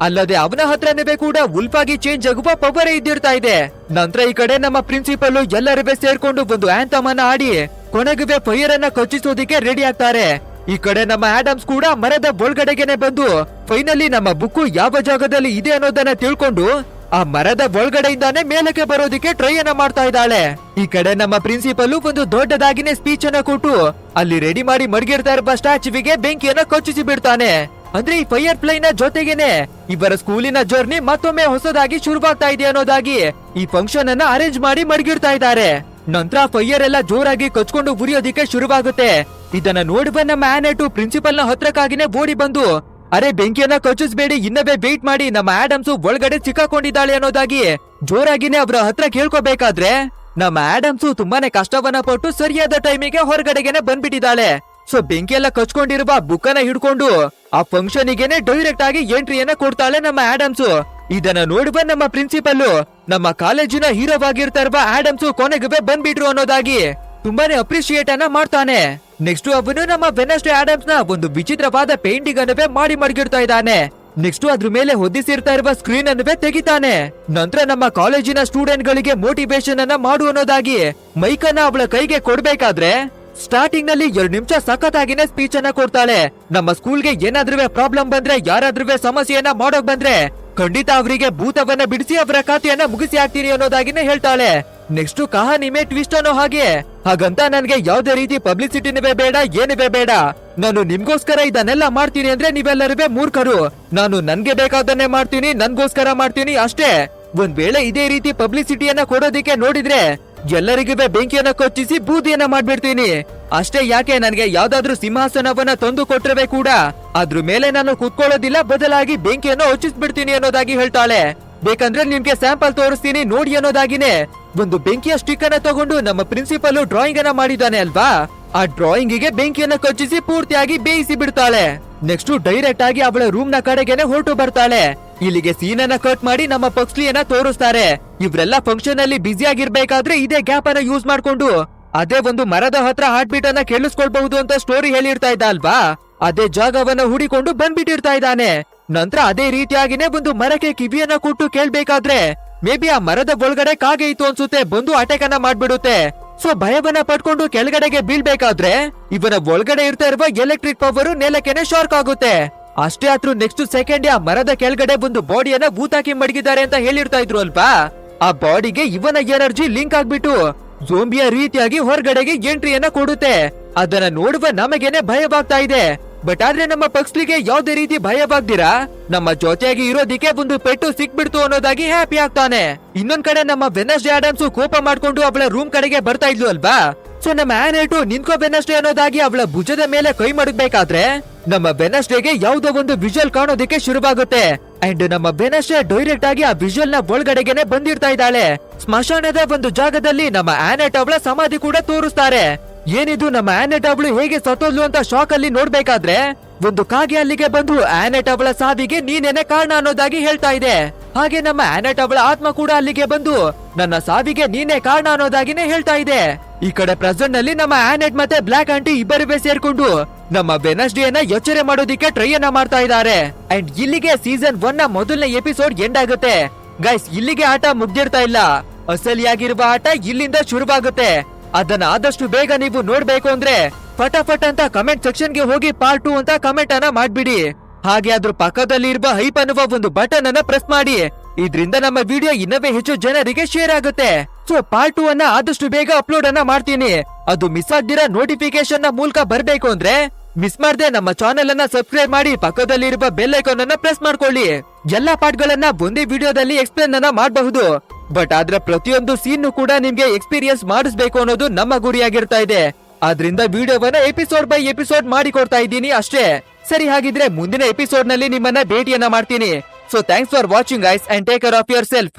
ಅಲ್ಲದೆ ಅವನ ಹತ್ರನೇ ಕೂಡ ಉಲ್ಪಾಗಿ ಚೇಂಜ್ ಆಗುವ ಪವರ್ ಇದ್ದಿರ್ತಾ ಇದೆ. ನಂತರ ಈ ಕಡೆ ನಮ್ಮ ಪ್ರಿನ್ಸಿಪಲ್ ಎಲ್ಲರೂ ಸೇರ್ಕೊಂಡು ಒಂದು ಅನ್ನ ಆಡಿ ಕೊನೆಗೆ ಫೈರ್ ಅನ್ನ ಕಚ್ಚಿಸೋದಿಕ್ಕೆ ರೆಡಿ ಆಗ್ತಾರೆ. ಈ ಕಡೆ ನಮ್ಮ ಆಡಮ್ಸ್ ಕೂಡ ಮರದ ಒಳಗಡೆಗೆನೆ ಬಂದು ಫೈನಲಿ ನಮ್ಮ ಬುಕ್ಕು ಯಾವ ಜಾಗದಲ್ಲಿ ಇದೆ ಅನ್ನೋದನ್ನ ತಿಳ್ಕೊಂಡು, ಆ ಮರದ ಒಳಗಡೆಯಿಂದಾನೆ ಮೇಲಕ್ಕೆ ಬರೋದಿಕ್ಕೆ ಟ್ರೈ ಅನ್ನ ಮಾಡ್ತಾ ಇದ್ದಾಳೆ. ಈ ಕಡೆ ನಮ್ಮ ಪ್ರಿನ್ಸಿಪಲ್ ಒಂದು ದೊಡ್ಡದಾಗಿನೇ ಸ್ಪೀಚ್ ಅನ್ನ ಕೊಟ್ಟು, ಅಲ್ಲಿ ರೆಡಿ ಮಾಡಿ ಮಡಗಿರ್ತಾ ಇರುವ ಸ್ಟ್ಯಾಚುವಿಗೆ ಬೆಂಕಿಯನ್ನ ಕೊಚ್ಚಿಸಿ ಬಿಡ್ತಾನೆ. ಅಂದ್ರೆ ಈ ಫೈರ್ ಫ್ಲೈ ನ ಜೊತೆಗೇನೆ, ಇವರ ಸ್ಕೂಲಿನ ಜರ್ನಿ ಮತ್ತೊಮ್ಮೆ ಹೊಸದಾಗಿ ಶುರುವಾಗ್ತಾ ಇದೆ ಅನ್ನೋದಾಗಿ ಈ ಫಂಕ್ಷನ್ ಅನ್ನ ಅರೇಂಜ್ ಮಾಡಿ ಮಡಗಿರ್ತಾ ಇದ್ದಾರೆ. ನಂತರ ಫೈಯರ್ ಎಲ್ಲ ಜೋರಾಗಿ ಕಚ್ಕೊಂಡು ಉರಿಯೋದಿಕ್ಕೆ ಶುರುವಾಗುತ್ತೆ. ಇದನ್ನ ನೋಡುವ ನಮ್ಮ ಆನೆಟು ಪ್ರಿನ್ಸಿಪಲ್ನ ಹತ್ರಕ್ಕಾಗಿನೇ ಓಡಿ ಬಂದು. ಅರೆ, ಬೆಂಕಿಯನ್ನ ಕಚ್ಚಿಸ್ಬೇಡಿ ಇನ್ನವೇ ವೇಟ್ ಮಾಡಿ, ನಮ್ಮ ಆಡಮ್ಸ್ ಒಳಗಡೆ ಸಿಕ್ಕಾಕೊಂಡಿದ್ದಾಳೆ ಅನ್ನೋದಾಗಿ. ಜೋರಾಗಿನೇ ಅವರ ಹತ್ರ ಕೇಳ್ಕೋಬೇಕಾದ್ರೆ. ನಮ್ಮ ಆಡಮ್ಸ್ ತುಂಬಾನೇ ಕಷ್ಟವನ್ನ ಪಟ್ಟು ಸರಿಯಾದ ಟೈಮಿಗೆ ಹೊರಗಡೆಗೆನೆ ಬಂದ್ಬಿಟ್ಟಿದ್ದಾಳೆ. ಸೊ ಬೆಂಕಿ ಎಲ್ಲ ಕಚ್ಕೊಂಡಿರುವ ಬುಕ್ಕನ್ನ ಹಿಡ್ಕೊಂಡು, ಆ ಫಂಕ್ಷನ್ ಡೈರೆಕ್ಟ್ ಆಗಿ ಎಂಟ್ರಿಯನ್ನ ಕೊಡ್ತಾಳೆ ನಮ್ಮ ಆಡಮ್ಸ್. ಇದನ್ನ ನೋಡುವ ನಮ್ಮ ಪ್ರಿನ್ಸಿಪಲ್ ನಮ್ಮ ಕಾಲೇಜಿನ ಹೀರೋವಾಗಿರ್ತಾ ಇರುವ ಆಡಮ್ಸ್ ಕೊನೆಗೆ ಬಂದ್ಬಿಟ್ರು ಅನ್ನೋದಾಗಿ. ತುಂಬಾನೇ ಅಪ್ರಿಶಿಯೇಟ್ ಅನ್ನ ಮಾಡ್ತಾನೆ. ನೆಕ್ಸ್ಟ್ ಅವನು ನಮ್ಮ ವೆನಸ್ಟೆ ಆಡಮ್ಸ್ನ ಒಂದು ವಿಚಿತ್ರವಾದ ಪೇಂಟಿಂಗ್ ಅನ್ನವೇ ಮಾಡಿ ಮಡಗಿರ್ತಾ ಇದ್ದಾನೆ. ನೆಕ್ಸ್ಟ್ ಅದ್ರ ಮೇಲೆ ಹೊದಿಸಿರ್ತಾ ಇರುವ ಸ್ಕ್ರೀನ್ ಅನ್ನವೇ ತೆಗಿತಾನೆ. ನಂತರ ನಮ್ಮ ಕಾಲೇಜಿನ ಸ್ಟೂಡೆಂಟ್ ಗಳಿಗೆ ಮೋಟಿವೇಶನ್ ಅನ್ನ ಮಾಡು ಅನ್ನೋದಾಗಿ ಮೈಕ್ ಅನ್ನ ಅವಳ ಕೈಗೆ ಕೊಡ್ಬೇಕಾದ್ರೆ ಸ್ಟಾರ್ಟಿಂಗ್ನಲ್ಲಿ ಎರಡು ನಿಮಿಷ ಸಖತ್ತಾಗಿನೇ ಸ್ಪೀಚ್ ಅನ್ನ ಕೊಡ್ತಾಳೆ. ನಮ್ಮ ಸ್ಕೂಲ್ಗೆ ಏನಾದ್ರೂ ಪ್ರಾಬ್ಲಮ್ ಬಂದ್ರೆ ಯಾರಾದ್ರೂ ಸಮಸ್ಯೆಯನ್ನ ಮಾಡೋಕ್ ಬಂದ್ರೆ ಖಂಡಿತ ಅವರಿಗೆ ಭೂತವನ್ನ ಬಿಡಿಸಿ ಅವರ ಖಾತೆಯನ್ನ ಮುಗಿಸಿ ಹಾಕ್ತೀನಿ ಅನ್ನೋದಾಗಿನೇ ಹೇಳ್ತಾಳೆ. ನೆಕ್ಸ್ಟ್ ಕಹಾನಿಮೆ ಟ್ವಿಸ್ಟ್ ಅನ್ನೋ ಹಾಗೆ. ಹಾಗಂತ ನನ್ಗೆ ಯಾವ್ದೇ ರೀತಿ ಪಬ್ಲಿಸಿಟಿನವೇ ಬೇಡ ಏನಿವೆ ಬೇಡ. ನಾನು ನಿಮ್ಗೋಸ್ಕರ ಇದನ್ನೆಲ್ಲ ಮಾಡ್ತೀನಿ ಅಂದ್ರೆ ನೀವೆಲ್ಲರೂ ಮೂರ್ಖರು. ನಾನು ನನ್ಗೆ ಬೇಕಾದನ್ನೇ ಮಾಡ್ತೀನಿ, ನನ್ಗೋಸ್ಕರ ಮಾಡ್ತೀನಿ ಅಷ್ಟೇ. ಒಂದ್ ವೇಳೆ ಇದೇ ರೀತಿ ಪಬ್ಲಿಸಿಟಿಯನ್ನ ಕೊಡೋದಿಕ್ಕೆ ನೋಡಿದ್ರೆ ಎಲ್ಲರಿಗೂ ಬೆಂಕಿಯನ್ನ ಕೊಚ್ಚಿಸಿ ಬೂದಿಯನ್ನ ಮಾಡ್ಬಿಡ್ತೀನಿ. ಅಷ್ಟೇ ಯಾಕೆ ನನ್ಗೆ ಯಾವ್ದಾದ್ರು ಸಿಂಹಾಸನವನ್ನ ತಂದು ಕೊಟ್ರವೆ ಕೂಡ. ಅದ್ರ ಮೇಲೆ ನಾನು ಕುತ್ಕೊಳ್ಳೋದಿಲ್ಲ, ಬದಲಾಗಿ ಬೆಂಕಿಯನ್ನು ಹೊಚ್ಚಿಸ್ಬಿಡ್ತೀನಿ ಅನ್ನೋದಾಗಿ ಹೇಳ್ತಾಳೆ. ಬೇಕಂದ್ರೆ ನಿಮ್ಗೆ ಸ್ಯಾಂಪಲ್ ತೋರಿಸ್ತೀನಿ, ನೋಡಿ ಅನ್ನೋದಾಗಿನೇ. ಒಂದು ಬೆಂಕಿಯ ಸ್ಟಿಕ್ ತಗೊಂಡು ನಮ್ಮ ಪ್ರಿನ್ಸಿಪಲ್ ಡ್ರಾಯಿಂಗ್ ಅನ್ನ ಮಾಡಿದಾನೆ ಅಲ್ವಾ? ಆ ಡ್ರಾಯಿಂಗ್ಗೆ ಬೆಂಕಿಯನ್ನ ಕಚ್ಚಿಸಿ ಪೂರ್ತಿಯಾಗಿ ಬೇಯಿಸಿ ಬಿಡ್ತಾಳೆ. ನೆಕ್ಸ್ಟ್ ಡೈರೆಕ್ಟ್ ಆಗಿ ಅವಳ ರೂಮ್ನ ಕಡೆಗೆನೆ ಹೊರಟು ಬರ್ತಾಳೆ. ಇಲ್ಲಿಗೆ ಸೀನ್ ಅನ್ನ ಕಟ್ ಮಾಡಿ ನಮ್ಮ ಪಕ್ಸ್ಲಿಯನ್ನ ತೋರಿಸ್ತಾರೆ. ಇವ್ರೆಲ್ಲ ಫಂಕ್ಷನ್ ಅಲ್ಲಿ ಬ್ಯುಸಿ ಆಗಿರ್ಬೇಕಾದ್ರೆ ಇದೇ ಗ್ಯಾಪ್ ಅನ್ನ ಯೂಸ್ ಮಾಡ್ಕೊಂಡು. ಅದೇ ಒಂದು ಮರದ ಹತ್ರ ಹಾರ್ಟ್ ಬೀಟ್ ಅನ್ನ ಕೇಳಿಸ್ಕೊಳ್ಬಹುದು ಅಂತ ಸ್ಟೋರಿ ಹೇಳಿರ್ತಾ ಇದ್ದ ಅಲ್ವಾ? ಅದೇ ಜಾಗವನ್ನ ಹುಡಿಕೊಂಡು ಬಂದ್ಬಿಟ್ಟಿರ್ತಾ ಇದ್ದಾನೆ. ನಂತರ ಅದೇ ರೀತಿಯಾಗಿನೇ ಒಂದು ಮರಕ್ಕೆ ಕಿವಿಯನ್ನ ಕೊಟ್ಟು ಕೇಳ್ಬೇಕಾದ್ರೆ ಮೇ ಬಿ ಆ ಮರದ ಒಳಗಡೆ ಕಾಗೆ ಇತ್ತು ಅನ್ಸುತ್ತೆ, ಬಂದು ಅಟ್ಯಾಕ್ ಅನ್ನ ಮಾಡ್ಬಿಡುತ್ತೆ. ಸೊ ಭಯವನ್ನ ಪಟ್ಕೊಂಡು ಕೆಳಗಡೆಗೆ ಬೀಳ್ಬೇಕಾದ್ರೆ, ಇವನ ಒಳಗಡೆ ಇರ್ತಾ ಇರುವ ಎಲೆಕ್ಟ್ರಿಕ್ ಪವರ್ ನೆಲಕ್ಕೆನೆ ಶಾರ್ಕ್ ಆಗುತ್ತೆ. ಅಷ್ಟೇ ಆದ್ರೂ ನೆಕ್ಸ್ಟ್ ಸೆಕೆಂಡ್ ಆ ಮರದ ಕೆಳಗಡೆ ಒಂದು ಬಾಡಿಯನ್ನ ಭೂತಾಕಿ ಮಡಗಿದ್ದಾರೆ ಅಂತ ಹೇಳಿರ್ತಾ ಇದ್ರು ಅಲ್ವಾ? ಆ ಬಾಡಿಗೆ ಇವನ ಎನರ್ಜಿ ಲಿಂಕ್ ಆಗ್ಬಿಟ್ಟು ಜೋಂಬಿಯ ರೀತಿಯಾಗಿ ಹೊರಗಡೆಗೆ ಎಂಟ್ರಿಯನ್ನ ಕೊಡುತ್ತೆ. ಅದನ್ನ ನೋಡುವ ನಮಗೇನೆ ಭಯವಾಗ್ತಾ ಇದೆ. ಬಟ್ ಆದ್ರೆ ನಮ್ಮ ಪಕ್ಷಲಿಗೆ ಯಾವ್ದೇ ರೀತಿ ಭಯವಾಗ್ದಿರಾ? ನಮ್ಮ ಜೊತೆಯಾಗಿ ಇರೋದಿಕ್ಕೆ ಒಂದು ಪೆಟ್ಟು ಸಿಕ್ಬಿಡ್ತು ಅನ್ನೋದಾಗಿ ಹ್ಯಾಪಿ ಆಗ್ತಾನೆ. ಇನ್ನೊಂದ್ ಕಡೆ ನಮ್ಮ ವೆನಸ್ಡೇ ಆಡಮ್ಸ್ ಕೋಪ ಮಾಡ್ಕೊಂಡು ಅವಳ ರೂಮ್ ಕಡೆಗೆ ಬರ್ತಾ ಇದ್ಲು ಅಲ್ವಾ? ಸೊ ನಮ್ಮ ಆನೇಟು ನಿನ್ಕೋ ವೆನಸ್ಡೇ ಅನ್ನೋದಾಗಿ ಅವಳ ಭುಜದ ಮೇಲೆ ಕೈ ಮಡಗ್ಬೇಕಾದ್ರೆ ನಮ್ಮ ವೆನಸ್ಡೇಗೆ ಯಾವ್ದೋ ಒಂದು ವಿಜುವಲ್ ಕಾಣೋದಿಕ್ಕೆ ಶುರುವಾಗುತ್ತೆ. ಅಂಡ್ ನಮ್ಮ ಬೆನಸ್ಡೇ ಡೈರೆಕ್ಟ್ ಆಗಿ ಆ ವಿಜುವಲ್ನ ಒಳಗಡೆಗೆನೆ ಬಂದಿರ್ತಾ ಇದ್ದಾಳೆ. ಸ್ಮಶಾನದ ಒಂದು ಜಾಗದಲ್ಲಿ ನಮ್ಮ ಆನೆಟ್ ಅವಳ ಸಮಾಧಿ ಕೂಡ ತೋರಿಸ್ತಾರೆ. ಏನಿದು ನಮ್ಮ ಆನೆಟ್ ಅವಳು ಹೇಗೆ ಸತ್ತೋದ್ಲು ಅಂತ ಶಾಕ್ ಅಲ್ಲಿ ನೋಡ್ಬೇಕಾದ್ರೆ? ಒಂದು ಕಾಗೆ ಅಲ್ಲಿಗೆ ಬಂದು ಆನೆಟ್ ಅವಳ ಸಾವಿಗೆ ನೀನೇನೆ ಕಾರಣ ಅನ್ನೋದಾಗಿ ಹೇಳ್ತಾ ಇದೆ. ಹಾಗೆ ನಮ್ಮ ಆನೆಟ್ ಅವಳ ಆತ್ಮ ಕೂಡ ಅಲ್ಲಿಗೆ ಬಂದು ನನ್ನ ಸಾವಿಗೆ ನೀನೇ ಕಾರಣ ಅನ್ನೋದಾಗಿನೇ ಹೇಳ್ತಾ ಇದೆ. ಈ ಕಡೆ ಪ್ರೆಸೆಂಟ್ನಲ್ಲಿ ನಮ್ಮ ಆನೆಟ್ ಮತ್ತೆ ಬ್ಲಾಕ್ ಆಂಟಿ ಇಬ್ಬರಿವೆ ಸೇರ್ಕೊಂಡು ನಮ್ಮ ವೆನಸ್ಡೇನ ಎಚ್ಚರೆ ಮಾಡೋದಿಕ್ಕೆ ಟ್ರೈ ಅನ್ನ ಮಾಡ್ತಾ ಇದ್ದಾರೆ. ಅಂಡ್ ಇಲ್ಲಿಗೆ ಸೀಸನ್ ಒನ್ನ ಮೊದಲನೇ ಎಪಿಸೋಡ್ ಎಂಡ್ ಆಗುತ್ತೆ. ಗೈಸ್, ಇಲ್ಲಿಗೆ ಆಟ ಮುಗ್ದಿರ್ತಾ ಇಲ್ಲ. ಅಸಲಿಯಾಗಿರುವ ಆಟ ಇಲ್ಲಿಂದ ಶುರುವಾಗುತ್ತೆ. ಅದನ್ನ ಆದಷ್ಟು ಬೇಗ ನೀವು ನೋಡ್ಬೇಕು ಅಂದ್ರೆ ಫಟಾಫಟ್ ಅಂತ ಕಮೆಂಟ್ ಸೆಕ್ಷನ್ಗೆ ಹೋಗಿ ಪಾರ್ಟ್ ಟು ಅಂತ ಕಮೆಂಟ್ ಅನ್ನ ಮಾಡ್ಬಿಡಿ. ಹಾಗೆ ಅದ್ರ ಪಕ್ಕದಲ್ಲಿ ಇರುವ ಹೈಪ್ ಅನ್ನುವ ಒಂದು ಬಟನ್ ಅನ್ನ ಪ್ರೆಸ್ ಮಾಡಿ. ಇದ್ರಿಂದ ನಮ್ಮ ವಿಡಿಯೋ ಇನ್ನವೇ ಹೆಚ್ಚು ಜನರಿಗೆ ಶೇರ್ ಆಗುತ್ತೆ. ಸೊ ಪಾರ್ಟ್ ಟು ಅನ್ನ ಆದಷ್ಟು ಬೇಗ ಅಪ್ಲೋಡ್ ಅನ್ನ ಮಾಡ್ತೀನಿ. ಅದು ಮಿಸ್ ಆಗ್ದಿರ ನೋಟಿಫಿಕೇಶನ್ನ ಮೂಲಕ ಬರ್ಬೇಕು ಅಂದ್ರೆ ಮಿಸ್ ಮಾಡದೆ, ನಮ್ಮ ಚಾನೆಲ್ ಅನ್ನ ಸಬ್ಸ್ಕ್ರೈಬ್ ಮಾಡಿ, ಪಕ್ಕದಲ್ಲಿರುವ ಬೆಲ್ ಐಕಾನ್ ಅನ್ನ ಪ್ರೆಸ್ ಮಾಡ್ಕೊಳ್ಳಿ. ಎಲ್ಲಾ ಪಾರ್ಟ್ಗಳನ್ನ ಒಂದೇ ವಿಡಿಯೋದಲ್ಲಿ ಎಕ್ಸ್ಪ್ಲೇನ್ ಅನ್ನ ಮಾಡಬಹುದು. ಬಟ್ ಆದ್ರೆ ಪ್ರತಿಯೊಂದು ಸೀನ್ ಕೂಡ ನಿಮ್ಗೆ ಎಕ್ಸ್ಪೀರಿಯನ್ಸ್ ಮಾಡಿಸ್ಬೇಕು ಅನ್ನೋದು ನಮ್ಮ ಗುರಿಯಾಗಿರ್ತಾ ಇದೆ. ಆದ್ರಿಂದ ವಿಡಿಯೋವನ್ನ ಎಪಿಸೋಡ್ ಬೈ ಎಪಿಸೋಡ್ ಮಾಡಿ ಕೊಡ್ತಾ ಇದ್ದೀನಿ ಅಷ್ಟೇ. ಸರಿ, ಹಾಗಿದ್ರೆ ಮುಂದಿನ ಎಪಿಸೋಡ್ನಲ್ಲಿ ನಿಮ್ಮನ್ನ ಭೇಟಿಯನ್ನ ಮಾಡ್ತೀನಿ. So thanks for watching guys and take care of yourself